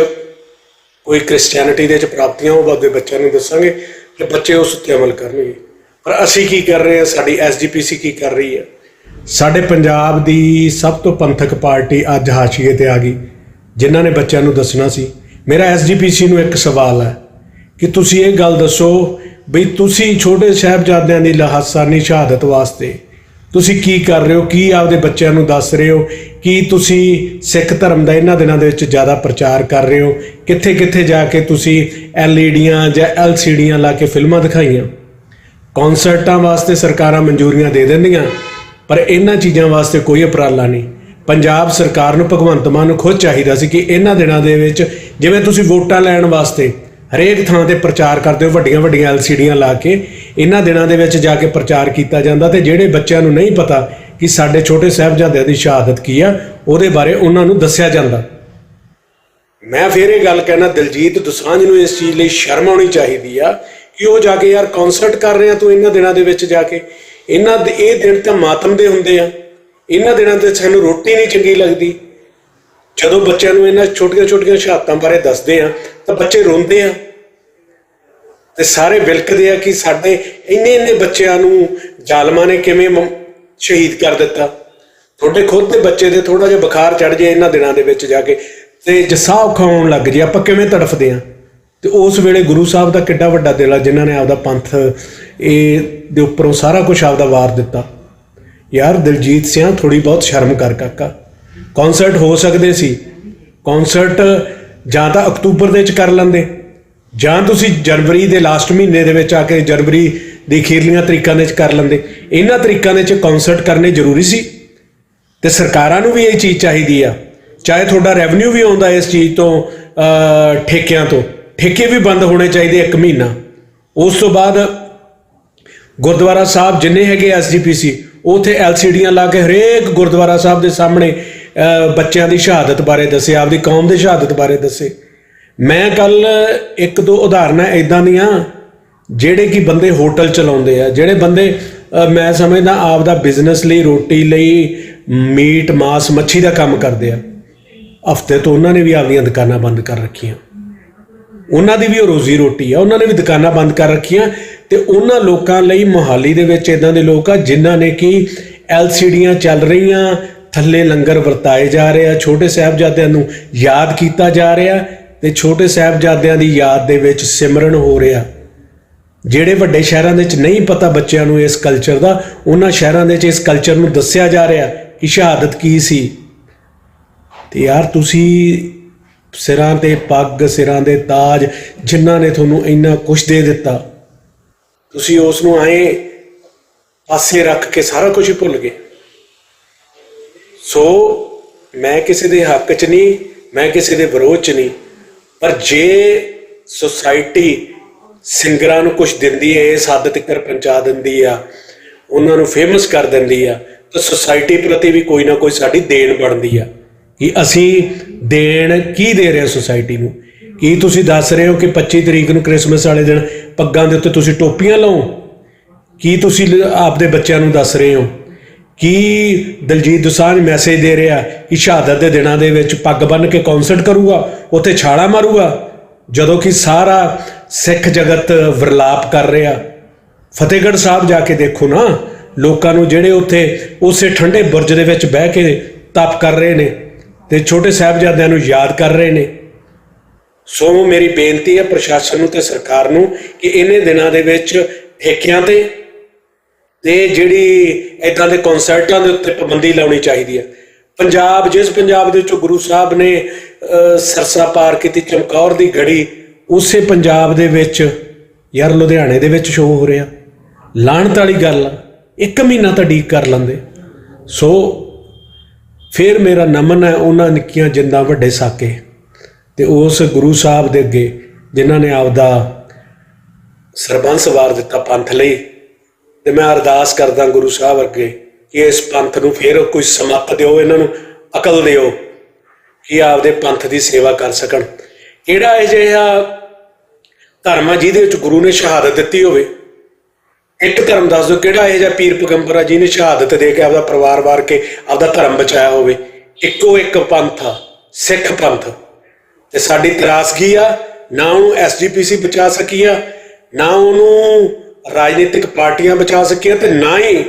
ਕੋਈ ਕ੍ਰਿਸਚੀਅਨਿਟੀ ਦੇ ਵਿੱਚ ਪ੍ਰਾਪਤੀਆਂ, ਉਹ ਆਪਦੇ ਬੱਚਿਆਂ ਨੂੰ ਦੱਸਾਂਗੇ ਤੇ ਬੱਚੇ ਉਸ ਉੱਤੇ ਅਮਲ ਕਰਨਗੇ। ਪਰ ਅਸੀਂ ਕੀ ਕਰ ਰਹੇ ਹਾਂ ਸਾਡੀ ਐਸਜੀਪੀਸੀ ਕੀ ਕਰ ਰਹੀ ਹੈ ਸਾਡੇ ਪੰਜਾਬ ਦੀ ਸਭ ਤੋਂ ਪੰਥਕ ਪਾਰਟੀ ਅੱਜ ਹਾਸ਼ੀਏ ਤੇ ਆ ਗਈ, ਜਿਨ੍ਹਾਂ ਨੇ ਬੱਚਿਆਂ ਨੂੰ ਦੱਸਣਾ ਸੀ। ਮੇਰਾ ਐਸਜੀਪੀਸੀ ਨੂੰ ਇੱਕ ਸਵਾਲ ਹੈ ਕਿ ਤੁਸੀਂ ਇਹ ਗੱਲ ਦੱਸੋ ਬਈ ਤੁਸੀਂ ਛੋਟੇ ਸਾਹਿਬਜ਼ਾਦਿਆਂ ਦੀ ਲਾਸਾਨੀ ਸ਼ਹਾਦਤ ਵਾਸਤੇ ਤੁਸੀਂ ਕੀ ਕਰ ਰਹੇ ਹੋ? ਕੀ ਆਪਦੇ ਬੱਚਿਆਂ ਨੂੰ ਦੱਸ ਰਹੇ ਹੋ? ਕੀ ਤੁਸੀਂ ਸਿੱਖ ਧਰਮ ਦਾ ਇਹਨਾਂ ਦਿਨਾਂ ਦੇ ਵਿੱਚ ਜ਼ਿਆਦਾ ਪ੍ਰਚਾਰ ਕਰ ਰਹੇ ਹੋ? ਕਿੱਥੇ ਕਿੱਥੇ ਜਾ ਕੇ ਤੁਸੀਂ ਐਲਈਡੀਆਂ ਜਾਂ ਐਲਸੀਡੀਆਂ ਲਾ ਕੇ ਫਿਲਮਾਂ ਦਿਖਾਈਆਂ? ਕਨਸਰਟਾਂ ਵਾਸਤੇ ਸਰਕਾਰਾਂ ਮਨਜ਼ੂਰੀਆਂ ਦੇ ਦਿੰਦੀਆਂ? ਪਰ ਇਹਨਾਂ ਚੀਜ਼ਾਂ ਵਾਸਤੇ ਕੋਈ ਉਪਰਾਲਾ ਨਹੀਂ। ਪੰਜਾਬ ਸਰਕਾਰ ਨੂੰ ਭਗਵੰਤ ਮਾਨ ਨੂੰ ਖੁਦ ਚਾਹੀਦਾ ਸੀ ਕਿ ਇਹਨਾਂ ਦਿਨਾਂ ਦੇ ਵਿੱਚ ਜਿਵੇਂ ਤੁਸੀਂ ਵੋਟਾਂ ਲੈਣ ਵਾਸਤੇ ਹਰੇਕ ਥਾਂ ਤੇ ਪ੍ਰਚਾਰ ਕਰਦੇ ਹੋ, ਵੱਡੀਆਂ ਵੱਡੀਆਂ ਐਲਸੀਡੀਆਂ ਲਾ ਕੇ, ਇਹਨਾਂ ਦਿਨਾਂ ਦੇ ਵਿੱਚ ਜਾ ਕੇ ਪ੍ਰਚਾਰ ਕੀਤਾ ਜਾਂਦਾ ਤੇ ਜਿਹੜੇ ਬੱਚਿਆਂ ਨੂੰ ਨਹੀਂ ਪਤਾ ਕਿ ਸਾਡੇ ਛੋਟੇ ਸਾਹਿਬਜ਼ਾਦਿਆਂ ਦੀ ਸ਼ਹਾਦਤ ਕੀ ਆ, ਉਹਦੇ ਬਾਰੇ ਉਹਨਾਂ ਨੂੰ ਦੱਸਿਆ ਜਾਂਦਾ। ਮੈਂ ਫੇਰ ਇਹ ਗੱਲ ਕਹਿਣਾ, ਦਿਲਜੀਤ ਦੁਸਾਂਝ ਨੂੰ ਇਸ ਚੀਜ਼ ਲਈ ਸ਼ਰਮ ਆਉਣੀ ਚਾਹੀਦੀ ਆ ਕਿ ਉਹ ਜਾ ਕੇ ਯਾਰ ਕਨਸਰਟ ਕਰ ਰਿਹਾ ਤੂੰ ਇਹਨਾਂ ਦਿਨਾਂ ਦੇ ਵਿੱਚ ਜਾ ਕੇ। ਇਹਨਾਂ ਦੇ ਇਹ ਦਿਨ ਤਾਂ ਮਾਤਮ ਦੇ ਹੁੰਦੇ ਆ। ਇਹਨਾਂ ਦਿਨਾਂ ਤੇ ਸਾਨੂੰ ਰੋਟੀ ਨਹੀਂ ਚੰਗੀ ਲੱਗਦੀ। ਜਦੋਂ ਬੱਚਿਆਂ ਨੂੰ ਇਹਨਾਂ ਛੋਟੀਆਂ ਛੋਟੀਆਂ ਸ਼ਹਾਦਤਾਂ ਬਾਰੇ ਦੱਸਦੇ ਆ, ਤਾਂ ਬੱਚੇ ਰੋਂਦੇ ਆ। ਤੇ ਸਾਰੇ ਵਿਲਕਦੇ ਆ ਕਿ ਸਾਡੇ ਇੰਨੇ ਇੰਨੇ ਬੱਚਿਆਂ ਨੂੰ ਜ਼ਾਲਮਾਂ ਨੇ ਕਿਵੇਂ ਸ਼ਹੀਦ ਕਰ ਦਿੱਤਾ। ਤੁਹਾਡੇ ਖੁਦ ਦੇ ਬੱਚੇ ਦੇ ਥੋੜਾ ਜਿਹਾ ਬੁਖਾਰ ਚੜ ਜੇ ਇਹਨਾਂ ਦਿਨਾਂ ਦੇ ਵਿੱਚ ਜਾ ਕੇ। ਤੇ ਜਸਾਹ ਖਾਉਣ ਲੱਗ ਜੇ, ਆਪਾਂ ਕਿਵੇਂ ਤੜਫਦੇ ਆ? ਤੇ ਉਸ ਵੇਲੇ ਗੁਰੂ ਸਾਹਿਬ ਦਾ ਕਿੱਡਾ ਵੱਡਾ ਦਿਲ ਆ, ਜਿਨ੍ਹਾਂ ਨੇ ਆਪਦਾ ਪੰਥ ਇਹ ਦੇ ਉੱਪਰੋਂ ਸਾਰਾ ਕੁਝ ਆਪਦਾ ਵਾਰ ਦਿੱਤਾ। ਯਾਰ ਦਿਲਜੀਤ ਸਿੰਘ ਥੋੜੀ ਬਹੁਤ ਸ਼ਰਮ ਕਰ ਕਾਕਾ। ਕਨਸਰਟ ਹੋ ਸਕਦੇ ਸੀ। ਕਨਸਰਟ ਜਾਂ ਤਾਂ ਅਕਤੂਬਰ ਦੇ ਵਿੱਚ ਕਰ ਲੈਂਦੇ। ਜਾਂ ਤੁਸੀਂ ਜਨਵਰੀ ਦੇ ਲਾਸਟ ਮਹੀਨੇ ਦੇ ਵਿੱਚ ਆ ਕੇ ਜਨਵਰੀ ਦੇ ਖੀਰਲੀਆਂ ਤਰੀਕਾਂ ਦੇ ਵਿੱਚ ਕਰ ਲੈਂਦੇ। ਇਹਨਾਂ ਤਰੀਕਾਂ ਦੇ ਵਿੱਚ ਕਨਸਰਟ ਕਰਨੇ ਜ਼ਰੂਰੀ ਸੀ। ਤੇ ਸਰਕਾਰਾਂ ਨੂੰ ਵੀ ਇਹ ਚੀਜ਼ ਚਾਹੀਦੀ ਆ। ਚਾਹੇ ਤੁਹਾਡਾ ਰੈਵਨਿਊ ਵੀ ਆਉਂਦਾ ਇਸ ਚੀਜ਼ ਤੋਂ ਠੇਕਿਆਂ ਤੋਂ। ਠੇਕੇ ਵੀ ਬੰਦ ਹੋਣੇ ਚਾਹੀਦੇ ਇੱਕ ਮਹੀਨਾ। ਉਸ ਤੋਂ ਬਾਅਦ ਗੁਰਦੁਆਰਾ ਸਾਹਿਬ ਜਿੰਨੇ ਹੈਗੇ ਐਸਜੀਪੀਸੀ ਉਥੇ ਐਲਸੀਡੀਆਂ ਲਾ ਕੇ ਹਰੇਕ ਗੁਰਦੁਆਰਾ ਸਾਹਿਬ ਦੇ ਸਾਹਮਣੇ ਬੱਚਿਆਂ ਦੀ ਸ਼ਹਾਦਤ ਬਾਰੇ ਦੱਸੇ, ਆਪਦੀ ਕੌਮ ਦੀ ਸ਼ਹਾਦਤ ਬਾਰੇ ਦੱਸੇ। ਮੈਂ ਕੱਲ ਇੱਕ ਦੋ ਉਦਾਹਰਨਾਂ ਇਦਾਂ ਦੀਆਂ, ਜਿਹੜੇ ਕਿ ਬੰਦੇ ਹੋਟਲ ਚਲਾਉਂਦੇ ਆ, ਜਿਹੜੇ ਬੰਦੇ ਮੈਂ ਸਮਝਦਾ ਆਪ ਦਾ ਬਿਜ਼ਨਸ ਲਈ, ਰੋਟੀ ਲਈ, ਮੀਟ, ਮਾਸ, ਮੱਛੀ ਦਾ ਕੰਮ ਕਰਦੇ ਆ। ਹਫ਼ਤੇ ਤੋਂ ਉਹਨਾਂ ਨੇ ਵੀ ਆਪਦੀਆਂ ਦੁਕਾਨਾਂ ਬੰਦ ਕਰ ਰੱਖੀਆਂ। ਉਹਨਾਂ ਦੀ ਵੀ ਉਹ ਰੋਜ਼ੀ ਰੋਟੀ ਆ, ਉਹਨਾਂ ਨੇ ਵੀ ਦੁਕਾਨਾਂ ਬੰਦ ਕਰ ਰੱਖੀਆਂ ਤੇ ਉਹਨਾਂ ਲੋਕਾਂ ਲਈ ਮੋਹਾਲੀ ਦੇ ਵਿੱਚ ਇਦਾਂ ਦੇ ਲੋਕ ਆ ਜਿਨ੍ਹਾਂ ਨੇ ਕਿ ਐਲਸੀਡੀਆਂ ਚੱਲ ਰਹੀਆਂ, ਥੱਲੇ ਲੰਗਰ ਵਰਤਾਏ ਜਾ ਰਹੇ ਆ, ਛੋਟੇ ਸਾਹਿਬਜ਼ਾਦਿਆਂ ਨੂੰ ਯਾਦ ਕੀਤਾ ਜਾ ਰਿਹਾ ਤੇ ਛੋਟੇ ਸਾਹਿਬਜ਼ਾਦਿਆਂ ਦੀ ਯਾਦ ਦੇ ਵਿੱਚ ਸਿਮਰਨ ਹੋ ਰਿਹਾ। ਜਿਹੜੇ ਵੱਡੇ ਸ਼ਹਿਰਾਂ ਦੇ ਵਿੱਚ ਨਹੀਂ ਪਤਾ ਬੱਚਿਆਂ ਨੂੰ ਇਸ ਕਲਚਰ ਦਾ, ਉਹਨਾਂ ਸ਼ਹਿਰਾਂ ਦੇ ਵਿੱਚ ਇਸ ਕਲਚਰ ਨੂੰ ਦੱਸਿਆ ਜਾ ਰਿਹਾ ਕਿ ਸ਼ਹਾਦਤ ਕੀ ਸੀ। ਤੇ ਯਾਰ ਤੁਸੀਂ ਸਿਰਾਂ ਤੇ ਪੱਗ, ਸਿਰਾਂ ਦੇ ਤਾਜ, ਜਿਨ੍ਹਾਂ ਨੇ ਤੁਹਾਨੂੰ ਇੰਨਾ ਕੁਝ ਦੇ ਦਿੱਤਾ। ਤੁਸੀਂ ਉਸ ਨੂੰ ਆਏ ਪਾਸੇ ਰੱਖ ਕੇ ਸਾਰਾ ਕੁਝ ਭੁੱਲ ਗਏ। ਸੋ ਮੈਂ ਕਿਸੇ ਦੇ ਹੱਕ 'ਚ ਨਹੀਂ, ਮੈਂ ਕਿਸੇ ਦੇ ਵਿਰੋਧ 'ਚ ਨਹੀਂ, ਪਰ ਜੇ ਸੁਸਾਇਟੀ ਸਿੰਗਰਾਂ ਨੂੰ ਕੁਝ ਦਿੰਦੀ ਹੈ ਇਸ ਹੱਦ ਤੱਕ ਪਹੁੰਚਾ ਦਿੰਦੀ ਆ, ਉਹਨਾਂ ਨੂੰ ਫੇਮਸ ਕਰ ਦਿੰਦੀ ਆ, ਤਾਂ ਸੁਸਾਇਟੀ ਪ੍ਰਤੀ ਵੀ ਕੋਈ ਨਾ ਕੋਈ ਸਾਡੀ ਦੇਣ ਬਣਦੀ ਆ। ਕਿ ਅਸੀਂ ਦੇਣ ਕੀ ਦੇ ਰਹੇ ਹਾਂ ਸੁਸਾਇਟੀ ਨੂੰ? ਕੀ ਤੁਸੀਂ ਦੱਸ ਰਹੇ ਹੋ ਕਿ 25 ਤਰੀਕ ਨੂੰ ਕ੍ਰਿਸਮਸ ਵਾਲੇ ਦਿਨ ਪੱਗਾਂ ਦੇ ਉੱਤੇ ਤੁਸੀਂ ਟੋਪੀਆਂ ਲਾਓ? ਕੀ ਤੁਸੀਂ ਆਪਦੇ ਬੱਚਿਆਂ ਨੂੰ ਦੱਸ ਰਹੇ ਹੋ? ਕੀ ਦਲਜੀਤ ਦੁਸਾਂਝ ਮੈਸੇਜ ਦੇ ਰਿਹਾ ਕਿ ਸ਼ਹਾਦਤ ਦੇ ਦਿਨਾਂ ਦੇ ਵਿੱਚ ਪੱਗ ਬੰਨ੍ਹ ਕੇ ਕਨਸਰਟ ਕਰੂਗਾ, ਉੱਥੇ ਛਾਲਾ ਮਾਰੂਗਾ? ਜਦੋਂ ਕਿ ਸਾਰਾ ਸਿੱਖ ਜਗਤ ਵਿਰਲਾਪ ਕਰ ਰਿਹਾ। ਫਤਿਹਗੜ੍ਹ ਸਾਹਿਬ ਜਾ ਕੇ ਦੇਖੋ ਨਾ, ਲੋਕਾਂ ਨੂੰ ਜਿਹੜੇ ਉੱਥੇ ਉਸੇ ਠੰਡੇ ਬੁਰਜ ਦੇ ਵਿੱਚ ਬਹਿ ਕੇ ਤਪ ਕਰ ਰਹੇ ਨੇ। ਤੇ ਛੋਟੇ ਸਾਹਿਬਜ਼ਾਦਿਆਂ ਨੂੰ ਯਾਦ ਕਰ ਰਹੇ ਨੇ। ਸੋ ਮੇਰੀ ਬੇਨਤੀ ਹੈ ਪ੍ਰਸ਼ਾਸਨ ਨੂੰ ਤੇ ਸਰਕਾਰ ਨੂੰ ਕਿ ਇਹਨੇ ਦਿਨਾਂ ਦੇ ਵਿੱਚ ਠੇਕਿਆਂ ਤੇ ਤੇ ਜਿਹੜੀ ਇਦਾਂ ਦੇ ਕਨਸਰਟਾਂ ਦੇ ਉੱਤੇ ਪਾਬੰਦੀ ਲਾਉਣੀ ਚਾਹੀਦੀ ਹੈ। ਪੰਜਾਬ, ਜਿਸ ਪੰਜਾਬ ਦੇ ਵਿੱਚੋਂ ਗੁਰੂ ਸਾਹਿਬ ਨੇ ਸਰਸਾ ਪਾਰ ਕੀਤੀ, ਚਮਕੌਰ ਦੀ ਗੜੀ ਉਸੇ ਪੰਜਾਬ ਦੇ ਵਿੱਚ ਯਾਰ ਲੁਧਿਆਣੇ ਦੇ ਵਿੱਚ ਸ਼ੋਅ ਹੋ ਰਿਹਾ। ਲਾਹਣਤ ਵਾਲੀ ਗੱਲ ਇੱਕ ਮਹੀਨਾ ਤਾਂ ਡੀਕ ਕਰ ਲੈਂਦੇ। ਸੋ ਫਿਰ ਮੇਰਾ ਨਮਨ ਹੈ ਉਹਨਾਂ ਨਿੱਕੀਆਂ ਜਿੰਦਾਂ ਵੱਡੇ ਸਾਕੇ ਤੇ ਉਸ ਗੁਰੂ ਸਾਹਿਬ ਦੇ ਅੱਗੇ ਜਿਨ੍ਹਾਂ ਨੇ ਆਪਦਾ ਸਰਬੰਸ ਵਾਰ ਦਿੱਤਾ ਪੰਥ ਲਈ ਤੇ ਮੈਂ ਅਰਦਾਸ ਕਰਦਾ ਗੁਰੂ ਸਾਹਿਬ ਅੱਗੇ ਕਿ ਇਸ ਪੰਥ ਨੂੰ ਫਿਰ ਕੋਈ ਸਮੱਤ ਦਿਓ, ਇਹਨਾਂ ਨੂੰ ਅਕਲ ਦਿਓ ਕਿ ਆਪਦੇ ਪੰਥ ਦੀ ਸੇਵਾ ਕਰ ਸਕਣ। ਕਿਹੜਾ ਇਹ ਜਿਹਾ ਧਰਮ ਹੈ ਜਿਹਦੇ ਵਿੱਚ ਗੁਰੂ ਨੇ ਸ਼ਹਾਦਤ ਦਿੱਤੀ ਹੋਵੇ? ਇੱਕ ਧਰਮ ਦੱਸ ਦਿਓ, ਕਿਹੜਾ ਇਹ ਜਿਹਾ ਪੀਰ ਪੈਗੰਬਰ ਆ ਜਿਹਨੇ ਸ਼ਹਾਦਤ ਦੇ ਕੇ ਆਪਦਾ ਪਰਿਵਾਰ ਵਾਰ ਕੇ ਆਪਦਾ ਧਰਮ ਬਚਾਇਆ ਹੋਵੇ? ਇੱਕੋ ਇੱਕ ਪੰਥ ਆ, ਸਿੱਖ ਪੰਥ। ਤੇ ਸਾਡੀ ਤਰਾਸਗੀ ਆ, ਨਾ ਉਹਨੂੰ ਐਸਜੀਪੀਸੀ ਬਚਾ ਸਕੀ ਆ ਨਾ ਉਹਨੂੰ ਰਾਜਨੀਤਿਕ ਪਾਰਟੀਆਂ ਬਚਾ ਸਕੀਆਂ ਤੇ ਨਾ ਹੀ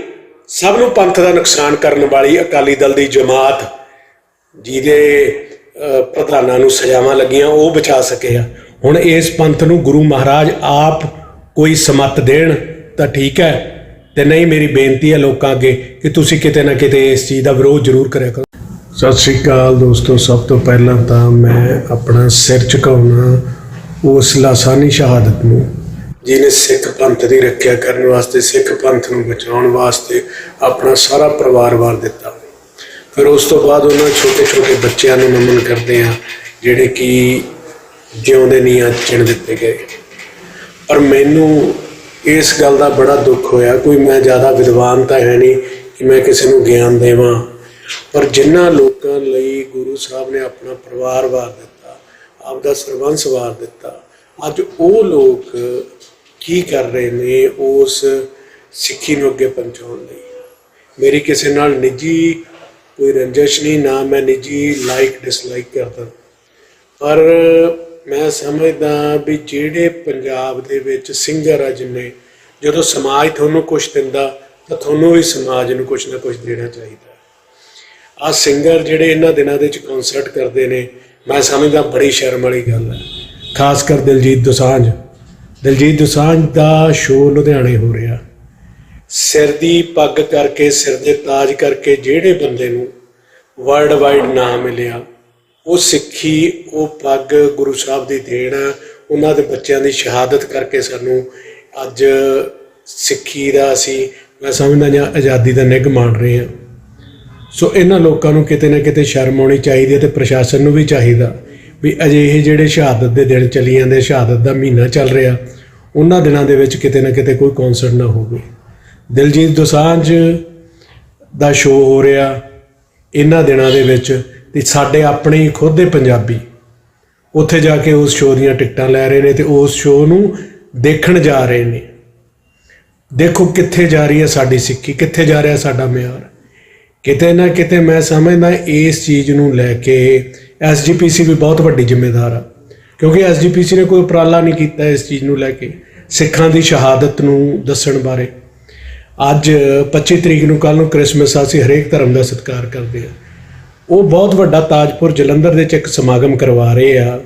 ਸਭ ਨੂੰ ਪੰਥ ਦਾ ਨੁਕਸਾਨ ਕਰਨ ਵਾਲੀ ਅਕਾਲੀ ਦਲ ਦੀ ਜਮਾਤ, ਜਿਹਦੇ ਪ੍ਰਧਾਨਾਂ ਨੂੰ ਸਜ਼ਾਵਾਂ ਲੱਗੀਆਂ, ਉਹ ਬਚਾ ਸਕੇ ਆ। ਹੁਣ ਇਸ ਪੰਥ ਨੂੰ ਗੁਰੂ ਮਹਾਰਾਜ ਆਪ ਕੋਈ ਸਮੱਤ ਦੇਣ ਤਾਂ ਠੀਕ ਹੈ। ਤੇ ਨਹੀਂ, ਮੇਰੀ ਬੇਨਤੀ ਹੈ ਲੋਕਾਂ ਅੱਗੇ ਕਿ ਤੁਸੀਂ ਕਿਤੇ ਨਾ ਕਿਤੇ ਇਸ ਚੀਜ਼ ਦਾ ਵਿਰੋਧ ਜ਼ਰੂਰ ਕਰਿਆ ਕਰੋ। ਸਤਿ ਸ਼੍ਰੀ ਅਕਾਲ ਦੋਸਤੋ, ਸਭ ਤੋਂ ਪਹਿਲਾਂ ਤਾਂ ਮੈਂ ਆਪਣਾ ਸਿਰ ਝੁਕਾਉਣਾ ਉਸ ਲਾਸਾਨੀ ਸ਼ਹਾਦਤ ਨੂੰ, ਜਿਹਨੇ ਸਿੱਖ ਪੰਥ ਦੀ ਰੱਖਿਆ ਕਰਨ ਵਾਸਤੇ, ਸਿੱਖ ਪੰਥ ਨੂੰ ਬਚਾਉਣ ਵਾਸਤੇ ਆਪਣਾ ਸਾਰਾ ਪਰਿਵਾਰ ਵਾਰ ਦਿੱਤਾ। ਫਿਰ ਉਸ ਤੋਂ ਬਾਅਦ ਉਹਨਾਂ ਛੋਟੇ ਛੋਟੇ ਬੱਚਿਆਂ ਨੂੰ ਨਮਨ ਕਰਦੇ ਆ ਜਿਹੜੇ ਕਿ ਜਿਉਂਦੇ ਨੀਆਂ ਚਿਣ ਦਿੱਤੇ ਗਏ। ਪਰ ਮੈਨੂੰ ਇਸ ਗੱਲ ਦਾ ਬੜਾ ਦੁੱਖ ਹੋਇਆ। ਕੋਈ ਮੈਂ ਜ਼ਿਆਦਾ ਵਿਦਵਾਨ ਤਾਂ ਹੈ ਨਹੀਂ ਕਿ ਮੈਂ ਕਿਸੇ ਨੂੰ ਗਿਆਨ ਦੇਵਾਂ। ਪਰ ਜਿਨ੍ਹਾਂ ਲੋਕਾਂ ਲਈ ਗੁਰੂ ਸਾਹਿਬ ਨੇ ਆਪਣਾ ਪਰਿਵਾਰ ਵਾਰ ਦਿੱਤਾ, ਆਪਦਾ ਸਰਬੰਸ ਵਾਰ ਦਿੱਤਾ, ਅੱਜ ਉਹ ਲੋਕ ਕੀ ਕਰ ਰਹੇ ਨੇ ਉਸ ਸਿੱਖੀ ਨੂੰ ਅੱਗੇ ਪਹੁੰਚਾਉਣ ਲਈ? ਮੇਰੀ ਕਿਸੇ ਨਾਲ ਨਿੱਜੀ ਕੋਈ ਰੰਜਿਸ਼ ਨਹੀਂ, ਨਾ ਮੈਂ ਨਿੱਜੀ ਲਾਈਕ ਡਿਸਲਾਈਕ ਕਰਦਾ। ਪਰ ਮੈਂ ਸਮਝਦਾ ਵੀ ਜਿਹੜੇ ਪੰਜਾਬ ਦੇ ਵਿੱਚ ਸਿੰਗਰ ਆ ਜਿੰਨੇ, ਜਦੋਂ ਸਮਾਜ ਤੁਹਾਨੂੰ ਕੁਝ ਦਿੰਦਾ, ਤਾਂ ਤੁਹਾਨੂੰ ਵੀ ਸਮਾਜ ਨੂੰ ਕੁਝ ਨਾ ਕੁਝ ਦੇਣਾ ਚਾਹੀਦਾ ਆ ਸਿੰਗਰ ਜਿਹੜੇ ਇਹਨਾਂ ਦਿਨਾਂ ਦੇ ਵਿੱਚ ਕਨਸਰਟ ਕਰਦੇ ਨੇ, ਮੈਂ ਸਮਝਦਾ ਬੜੀ ਸ਼ਰਮ ਵਾਲੀ ਗੱਲ ਹੈ। ਖਾਸ ਕਰ ਦਿਲਜੀਤ ਦੋਸਾਂਝ। ਦਿਲਜੀਤ ਦੋਸਾਂਝ ਦਾ ਸ਼ੋਅ ਲੁਧਿਆਣੇ ਹੋ ਰਿਹਾ। ਸਿਰ ਦੀ ਪੱਗ ਕਰਕੇ, ਸਿਰ ਦੇ ਤਾਜ ਕਰਕੇ ਜਿਹੜੇ ਬੰਦੇ ਨੂੰ ਵਰਲਡ ਵਾਈਡ ਨਾਮ ਮਿਲਿਆ ਉਹ ਸਿੱਖੀ, ਉਹ ਪੱਗ ਗੁਰੂ ਸਾਹਿਬ ਦੀ ਦੇਣ ਆ ਉਹਨਾਂ ਦੇ ਬੱਚਿਆਂ ਦੀ ਸ਼ਹਾਦਤ ਕਰਕੇ ਸਾਨੂੰ ਅੱਜ ਸਿੱਖੀ ਦਾ ਅਸੀਂ, ਮੈਂ ਸਮਝਦਾ ਜਾਂ, ਆਜ਼ਾਦੀ ਦਾ ਨਿੱਘ ਮਾਣ ਰਹੇ ਹਾਂ। ਸੋ ਇਹਨਾਂ ਲੋਕਾਂ ਨੂੰ ਕਿਤੇ ਨਾ ਕਿਤੇ ਸ਼ਰਮ ਆਉਣੀ ਚਾਹੀਦੀ ਹੈ ਤੇ ਪ੍ਰਸ਼ਾਸਨ ਨੂੰ ਵੀ ਚਾਹੀਦਾ ਵੀ ਅਜਿਹੇ ਜਿਹੜੇ ਸ਼ਹਾਦਤ ਦੇ ਦਿਨ ਚੱਲੀ ਜਾਂਦੇ ਸ਼ਹਾਦਤ ਦਾ ਮਹੀਨਾ ਚੱਲ ਰਿਹਾ, ਉਹਨਾਂ ਦਿਨਾਂ ਦੇ ਵਿੱਚ ਕਿਤੇ ਨਾ ਕਿਤੇ ਕੋਈ ਕਨਸਰਟ ਨਾ ਹੋਵੇ। ਦਿਲਜੀਤ ਦੋਸਾਂਝ ਦਾ ਸ਼ੋਅ ਹੋ ਰਿਹਾ, ਇਹਨਾਂ ਦਿਨਾਂ ਦੇ ਵਿੱਚ ਤੇ ਸਾਡੇ ਆਪਣੇ ਖੁਦ ਦੇ ਪੰਜਾਬੀ ਉੱਥੇ ਜਾ ਕੇ ਉਸ ਸ਼ੋਅ ਦੀਆਂ ਟਿਕਟਾਂ ਲੈ ਰਹੇ ਨੇ ਤੇ ਉਸ ਸ਼ੋਅ ਨੂੰ ਦੇਖਣ ਜਾ ਰਹੇ ਨੇ। ਦੇਖੋ ਕਿੱਥੇ ਜਾ ਰਹੀ ਹੈ ਸਾਡੀ ਸਿੱਖੀ, ਕਿੱਥੇ ਜਾ ਰਿਹਾ ਸਾਡਾ ਮਿਆਰ। ਕਿਤੇ ਨਾ ਕਿਤੇ ਮੈਂ ਸਮਝਦਾ ਇਸ ਚੀਜ਼ ਨੂੰ ਲੈ ਕੇ ਐਸਜੀਪੀਸੀ ਵੀ ਬਹੁਤ ਵੱਡੀ ਜ਼ਿੰਮੇਦਾਰ ਆ। ਕਿਉਂਕਿ ਐਸਜੀਪੀਸੀ ਨੇ ਕੋਈ ਉਪਰਾਲਾ ਨਹੀਂ ਕੀਤਾ ਇਸ ਚੀਜ਼ ਨੂੰ ਲੈ ਕੇ, ਸਿੱਖਾਂ ਦੀ ਸ਼ਹਾਦਤ ਨੂੰ ਦੱਸਣ ਬਾਰੇ। ਅੱਜ 25 ਤਰੀਕ ਨੂੰ ਕੱਲ ਨੂੰ ਕ੍ਰਿਸਮਸ ਆ, ਅਸੀਂ ਹਰੇਕ ਧਰਮ ਦਾ ਸਤਿਕਾਰ ਕਰਦੇ ਆ। ਉਹ ਬਹੁਤ ਵੱਡਾ ਤਾਜਪੁਰ ਜਲੰਧਰ ਦੇ ਵਿੱਚ ਇੱਕ ਸਮਾਗਮ ਕਰਵਾ ਰਹੇ ਆ,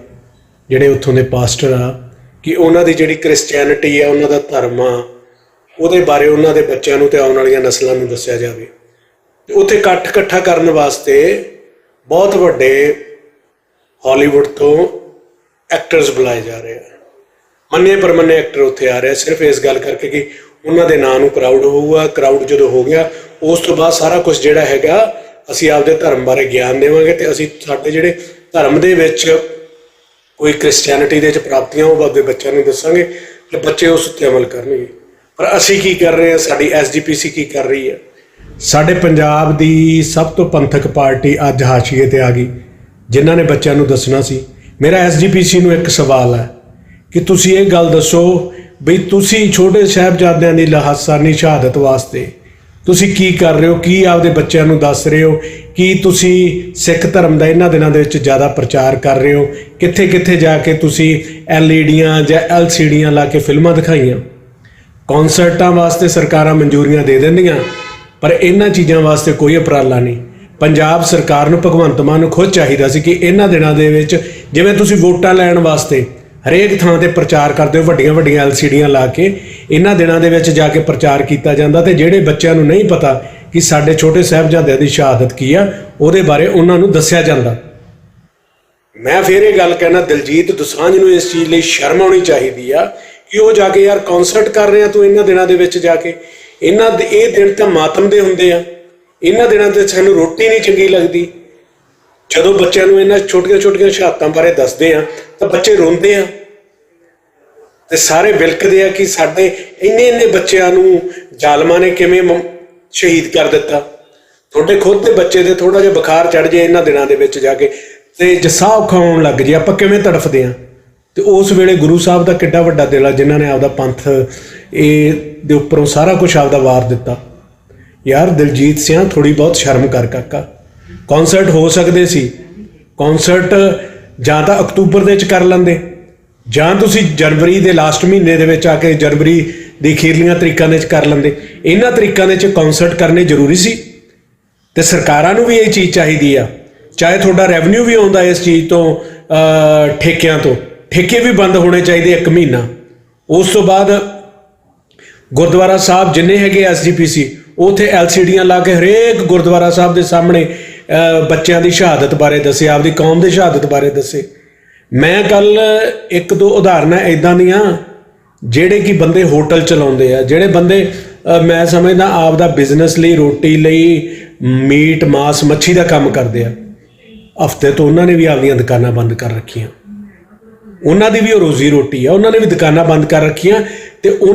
ਜਿਹੜੇ ਉੱਥੋਂ ਦੇ ਪਾਸਟਰ ਆ, ਕਿ ਉਹਨਾਂ ਦੀ ਜਿਹੜੀ ਕ੍ਰਿਸਚੀਅਨਿਟੀ ਆ, ਉਹਨਾਂ ਦਾ ਧਰਮ ਆ, ਉਹਦੇ ਬਾਰੇ ਉਹਨਾਂ ਦੇ ਬੱਚਿਆਂ ਨੂੰ ਤੇ ਆਉਣ ਵਾਲੀਆਂ ਨਸਲਾਂ ਨੂੰ ਦੱਸਿਆ ਜਾਵੇ। ਤੇ ਉੱਥੇ ਇਕੱਠ ਇਕੱਠਾ ਕਰਨ ਵਾਸਤੇ ਬਹੁਤ ਵੱਡੇ ਹਾਲੀਵੁੱਡ ਤੋਂ ਐਕਟਰਸ ਬੁਲਾਏ ਜਾ ਰਹੇ ਆ। ਮੰਨੇ ਪਰਮੰਨੇ ਐਕਟਰ ਉੱਥੇ ਆ ਰਿਹਾ ਸਿਰਫ ਇਸ ਗੱਲ ਕਰਕੇ ਕਿ ਉਹਨਾਂ ਦੇ ਨਾਂ ਨੂੰ ਕਰਾਊਡ ਹੋਊਗਾ ਕਰਾਊਡ ਜਦੋਂ ਹੋ ਗਿਆ, ਉਸ ਤੋਂ ਬਾਅਦ ਸਾਰਾ ਕੁਝ ਜਿਹੜਾ ਹੈਗਾ ਅਸੀਂ ਆਪਦੇ ਧਰਮ ਬਾਰੇ ਗਿਆਨ ਦੇਵਾਂਗੇ ਤੇ ਅਸੀਂ ਸਾਡੇ ਜਿਹੜੇ ਧਰਮ ਦੇ ਵਿੱਚ ਕੋਈ ਕ੍ਰਿਸਚੀਅਨਿਟੀ ਦੇ ਵਿੱਚ ਪ੍ਰਾਪਤੀਆਂ, ਉਹ ਆਪਦੇ ਬੱਚਿਆਂ ਨੂੰ ਦੱਸਾਂਗੇ ਤੇ ਬੱਚੇ ਉਸ ਉੱਤੇ ਅਮਲ ਕਰਨਗੇ। ਪਰ ਅਸੀਂ ਕੀ ਕਰ ਰਹੇ ਹਾਂ? ਸਾਡੀ ਐਸਜੀਪੀਸੀ ਕੀ ਕਰ ਰਹੀ ਹੈ? ਸਾਡੇ ਪੰਜਾਬ ਦੀ ਸਭ ਤੋਂ ਪੰਥਕ ਪਾਰਟੀ ਅੱਜ ਹਾਸ਼ੀਏ ਤੇ ਆ ਗਈ, ਜਿਨ੍ਹਾਂ ਨੇ ਬੱਚਿਆਂ ਨੂੰ ਦੱਸਣਾ ਸੀ। ਮੇਰਾ ਐਸਜੀਪੀਸੀ ਨੂੰ ਇੱਕ ਸਵਾਲ ਹੈ ਕਿ ਤੁਸੀਂ ਇਹ ਗੱਲ ਦੱਸੋ ਵੀ ਤੁਸੀਂ ਛੋਟੇ ਸਾਹਿਬਜ਼ਾਦਿਆਂ ਦੀ ਲਾਸਾਨੀ ਸ਼ਹਾਦਤ ਵਾਸਤੇ ਤੁਸੀਂ ਕੀ ਕਰ ਰਹੇ ਹੋ? ਕੀ ਆਪਦੇ ਬੱਚਿਆਂ ਨੂੰ ਦੱਸ ਰਹੇ ਹੋ? ਕੀ ਤੁਸੀਂ ਸਿੱਖ ਧਰਮ ਦਾ ਇਹਨਾਂ ਦਿਨਾਂ ਦੇ ਵਿੱਚ ਜ਼ਿਆਦਾ ਪ੍ਰਚਾਰ ਕਰ ਰਹੇ ਹੋ? ਕਿੱਥੇ ਕਿੱਥੇ ਜਾ ਕੇ ਤੁਸੀਂ ਐਲਈਡੀਆਂ ਜਾਂ ਐਲਸੀਡੀਆਂ ਲਾ ਕੇ ਫਿਲਮਾਂ ਦਿਖਾਈਆਂ? ਕਨਸਰਟਾਂ ਵਾਸਤੇ ਸਰਕਾਰਾਂ ਮਨਜ਼ੂਰੀਆਂ ਦੇ ਦਿੰਦੀਆਂ, ਪਰ ਇਹਨਾਂ ਚੀਜ਼ਾਂ ਵਾਸਤੇ ਕੋਈ ਉਪਰਾਲਾ ਨਹੀਂ। ਪੰਜਾਬ ਸਰਕਾਰ ਨੂੰ ਭਗਵੰਤ ਮਾਨ ਨੂੰ ਖੁਦ ਚਾਹੀਦਾ ਸੀ ਕਿ ਇਹਨਾਂ ਦਿਨਾਂ ਦੇ ਵਿੱਚ ਜਿਵੇਂ ਤੁਸੀਂ ਵੋਟਾਂ ਲੈਣ ਵਾਸਤੇ ਹਰੇਕ ਥਾਂ ਤੇ ਪ੍ਰਚਾਰ ਕਰਦੇ ਹੋ, ਵੱਡੀਆਂ ਵੱਡੀਆਂ ਐਲਸੀਡੀਆਂ ਲਾ ਕੇ, ਇਹਨਾਂ ਦਿਨਾਂ ਦੇ ਵਿੱਚ ਜਾ ਕੇ ਪ੍ਰਚਾਰ ਕੀਤਾ ਜਾਂਦਾ ਤੇ ਜਿਹੜੇ ਬੱਚਿਆਂ ਨੂੰ ਨਹੀਂ ਪਤਾ ਕਿ ਸਾਡੇ ਛੋਟੇ ਸਾਹਿਬਜ਼ਾਦਿਆਂ ਦੀ ਸ਼ਹਾਦਤ ਕੀ ਆ, ਉਹਦੇ ਬਾਰੇ ਉਹਨਾਂ ਨੂੰ ਦੱਸਿਆ ਜਾਂਦਾ। ਮੈਂ ਫੇਰ ਇਹ ਗੱਲ ਕਹਿਣਾ, ਦਿਲਜੀਤ ਦੁਸਾਂਝ ਨੂੰ ਇਸ ਚੀਜ਼ ਲਈ ਸ਼ਰਮ ਆਉਣੀ ਚਾਹੀਦੀ ਆ ਕਿ ਉਹ ਜਾ ਕੇ ਯਾਰ ਕਨਸਰਟ ਕਰ ਰਿਹਾ ਤੂੰ ਇਹਨਾਂ ਦਿਨਾਂ ਦੇ ਵਿੱਚ ਜਾ ਕੇ। ਇਹਨਾਂ ਦੇ, ਇਹ ਦਿਨ ਤਾਂ ਮਾਤਮ ਦੇ ਹੁੰਦੇ ਆ। ਇਹਨਾਂ ਦਿਨਾਂ ਤੇ ਸਾਨੂੰ ਰੋਟੀ ਨਹੀਂ ਚੰਗੀ ਲੱਗਦੀ। ਜਦੋਂ ਬੱਚਿਆਂ ਨੂੰ ਇਹਨਾਂ ਛੋਟੀਆਂ ਛੋਟੀਆਂ ਸ਼ਹਾਦਤਾਂ ਬਾਰੇ ਦੱਸਦੇ ਆ ਤਾਂ ਬੱਚੇ ਰੋਂਦੇ ਆ। ਤੇ ਸਾਰੇ ਵਿਲਕਦੇ ਆ ਕਿ ਸਾਡੇ ਇੰਨੇ ਇੰਨੇ ਬੱਚਿਆਂ ਨੂੰ ਜ਼ਾਲਮਾਂ ਨੇ ਕਿਵੇਂ ਸ਼ਹੀਦ ਕਰ ਦਿੱਤਾ। ਤੁਹਾਡੇ ਖੁਦ ਦੇ ਬੱਚੇ ਦੇ ਥੋੜਾ ਜਿਹਾ ਬੁਖਾਰ ਚੜ ਜੇ ਇਹਨਾਂ ਦਿਨਾਂ ਦੇ ਵਿੱਚ ਜਾ ਕੇ। ਤੇ ਜਸਾ ਔਖਾ ਹੋਣ ਲੱਗ ਜੇ, ਆਪਾਂ ਕਿਵੇਂ ਤੜਫਦੇ ਆ। ਤੇ ਉਸ ਵੇਲੇ ਗੁਰੂ ਸਾਹਿਬ ਦਾ ਕਿੱਡਾ ਵੱਡਾ ਦਿਲ ਆ, ਜਿਨ੍ਹਾਂ ਨੇ ਆਪਦਾ ਪੰਥ ਇਹ ਦੇ ਉੱਪਰੋਂ ਸਾਰਾ ਕੁਝ ਆਪਦਾ ਵਾਰ ਦਿੱਤਾ। ਯਾਰ ਦਿਲਜੀਤ ਸਿੰਘ ਥੋੜੀ ਬਹੁਤ ਸ਼ਰਮ ਕਰ ਕਾਕਾ। ਕਨਸਰਟ ਹੋ ਸਕਦੇ ਸੀ। ਕਨਸਰਟ ਜਾਂ ਤਾਂ ਅਕਤੂਬਰ ਦੇ ਵਿੱਚ ਕਰ ਲੈਂਦੇ। ਜਾਂ ਤੁਸੀਂ ਜਨਵਰੀ ਦੇ ਲਾਸਟ ਮਹੀਨੇ ਦੇ ਵਿੱਚ ਆ ਕੇ ਜਨਵਰੀ ਦੀ ਖੀਰਲੀਆਂ ਤਰੀਕਾਂ ਦੇ ਵਿੱਚ ਕਰ ਲੈਂਦੇ। ਇਹਨਾਂ ਤਰੀਕਾਂ ਦੇ ਵਿੱਚ ਕਨਸਰਟ ਕਰਨੇ ਜ਼ਰੂਰੀ ਸੀ। ਤੇ ਸਰਕਾਰਾਂ ਨੂੰ ਵੀ ਇਹ ਚੀਜ਼ ਚਾਹੀਦੀ ਆ। ਚਾਹੇ ਤੁਹਾਡਾ ਰੈਵਨਿਊ ਵੀ ਆਉਂਦਾ ਇਸ ਚੀਜ਼ ਤੋਂ ਠੇਕਿਆਂ ਤੋਂ। ਠੇਕੇ ਵੀ ਬੰਦ ਹੋਣੇ ਚਾਹੀਦੇ ਇੱਕ ਮਹੀਨਾ। ਉਸ ਤੋਂ ਬਾਅਦ ਗੁਰਦੁਆਰਾ ਸਾਹਿਬ ਜਿੰਨੇ ਹੈਗੇ ਐਸਜੀਪੀਸੀ ਉਥੇ ਐਲਸੀਡੀਆਂ ਲਾ ਕੇ ਹਰੇਕ ਗੁਰਦੁਆਰਾ ਸਾਹਿਬ ਦੇ ਸਾਹਮਣੇ ਬੱਚਿਆਂ ਦੀ ਸ਼ਹਾਦਤ ਬਾਰੇ ਦੱਸੇ, ਆਪਦੀ ਕੌਮ ਦੀ ਸ਼ਹਾਦਤ ਬਾਰੇ ਦੱਸੇ। ਮੈਂ ਕੱਲ ਇੱਕ ਦੋ ਉਦਾਹਰਨਾਂ ਇਦਾਂ ਦੀਆਂ, ਜਿਹੜੇ ਕਿ ਬੰਦੇ ਹੋਟਲ ਚਲਾਉਂਦੇ ਆ, ਜਿਹੜੇ ਬੰਦੇ ਮੈਂ ਸਮਝਦਾ ਆਪ ਦਾ ਬਿਜ਼ਨਸ ਲਈ, ਰੋਟੀ ਲਈ, ਮੀਟ, ਮਾਸ, ਮੱਛੀ ਦਾ ਕੰਮ ਕਰਦੇ ਆ। ਹਫ਼ਤੇ ਤੋਂ ਉਹਨਾਂ ਨੇ ਵੀ ਆਪਦੀਆਂ ਦੁਕਾਨਾਂ ਬੰਦ ਕਰ ਰੱਖੀਆਂ। ਉਹਨਾਂ ਦੀ ਵੀ ਉਹ ਰੋਜ਼ੀ ਰੋਟੀ ਆ, ਉਹਨਾਂ ਨੇ ਵੀ ਦੁਕਾਨਾਂ ਬੰਦ ਕਰ ਰੱਖੀਆਂ ਤੇ ਉਹਨਾਂ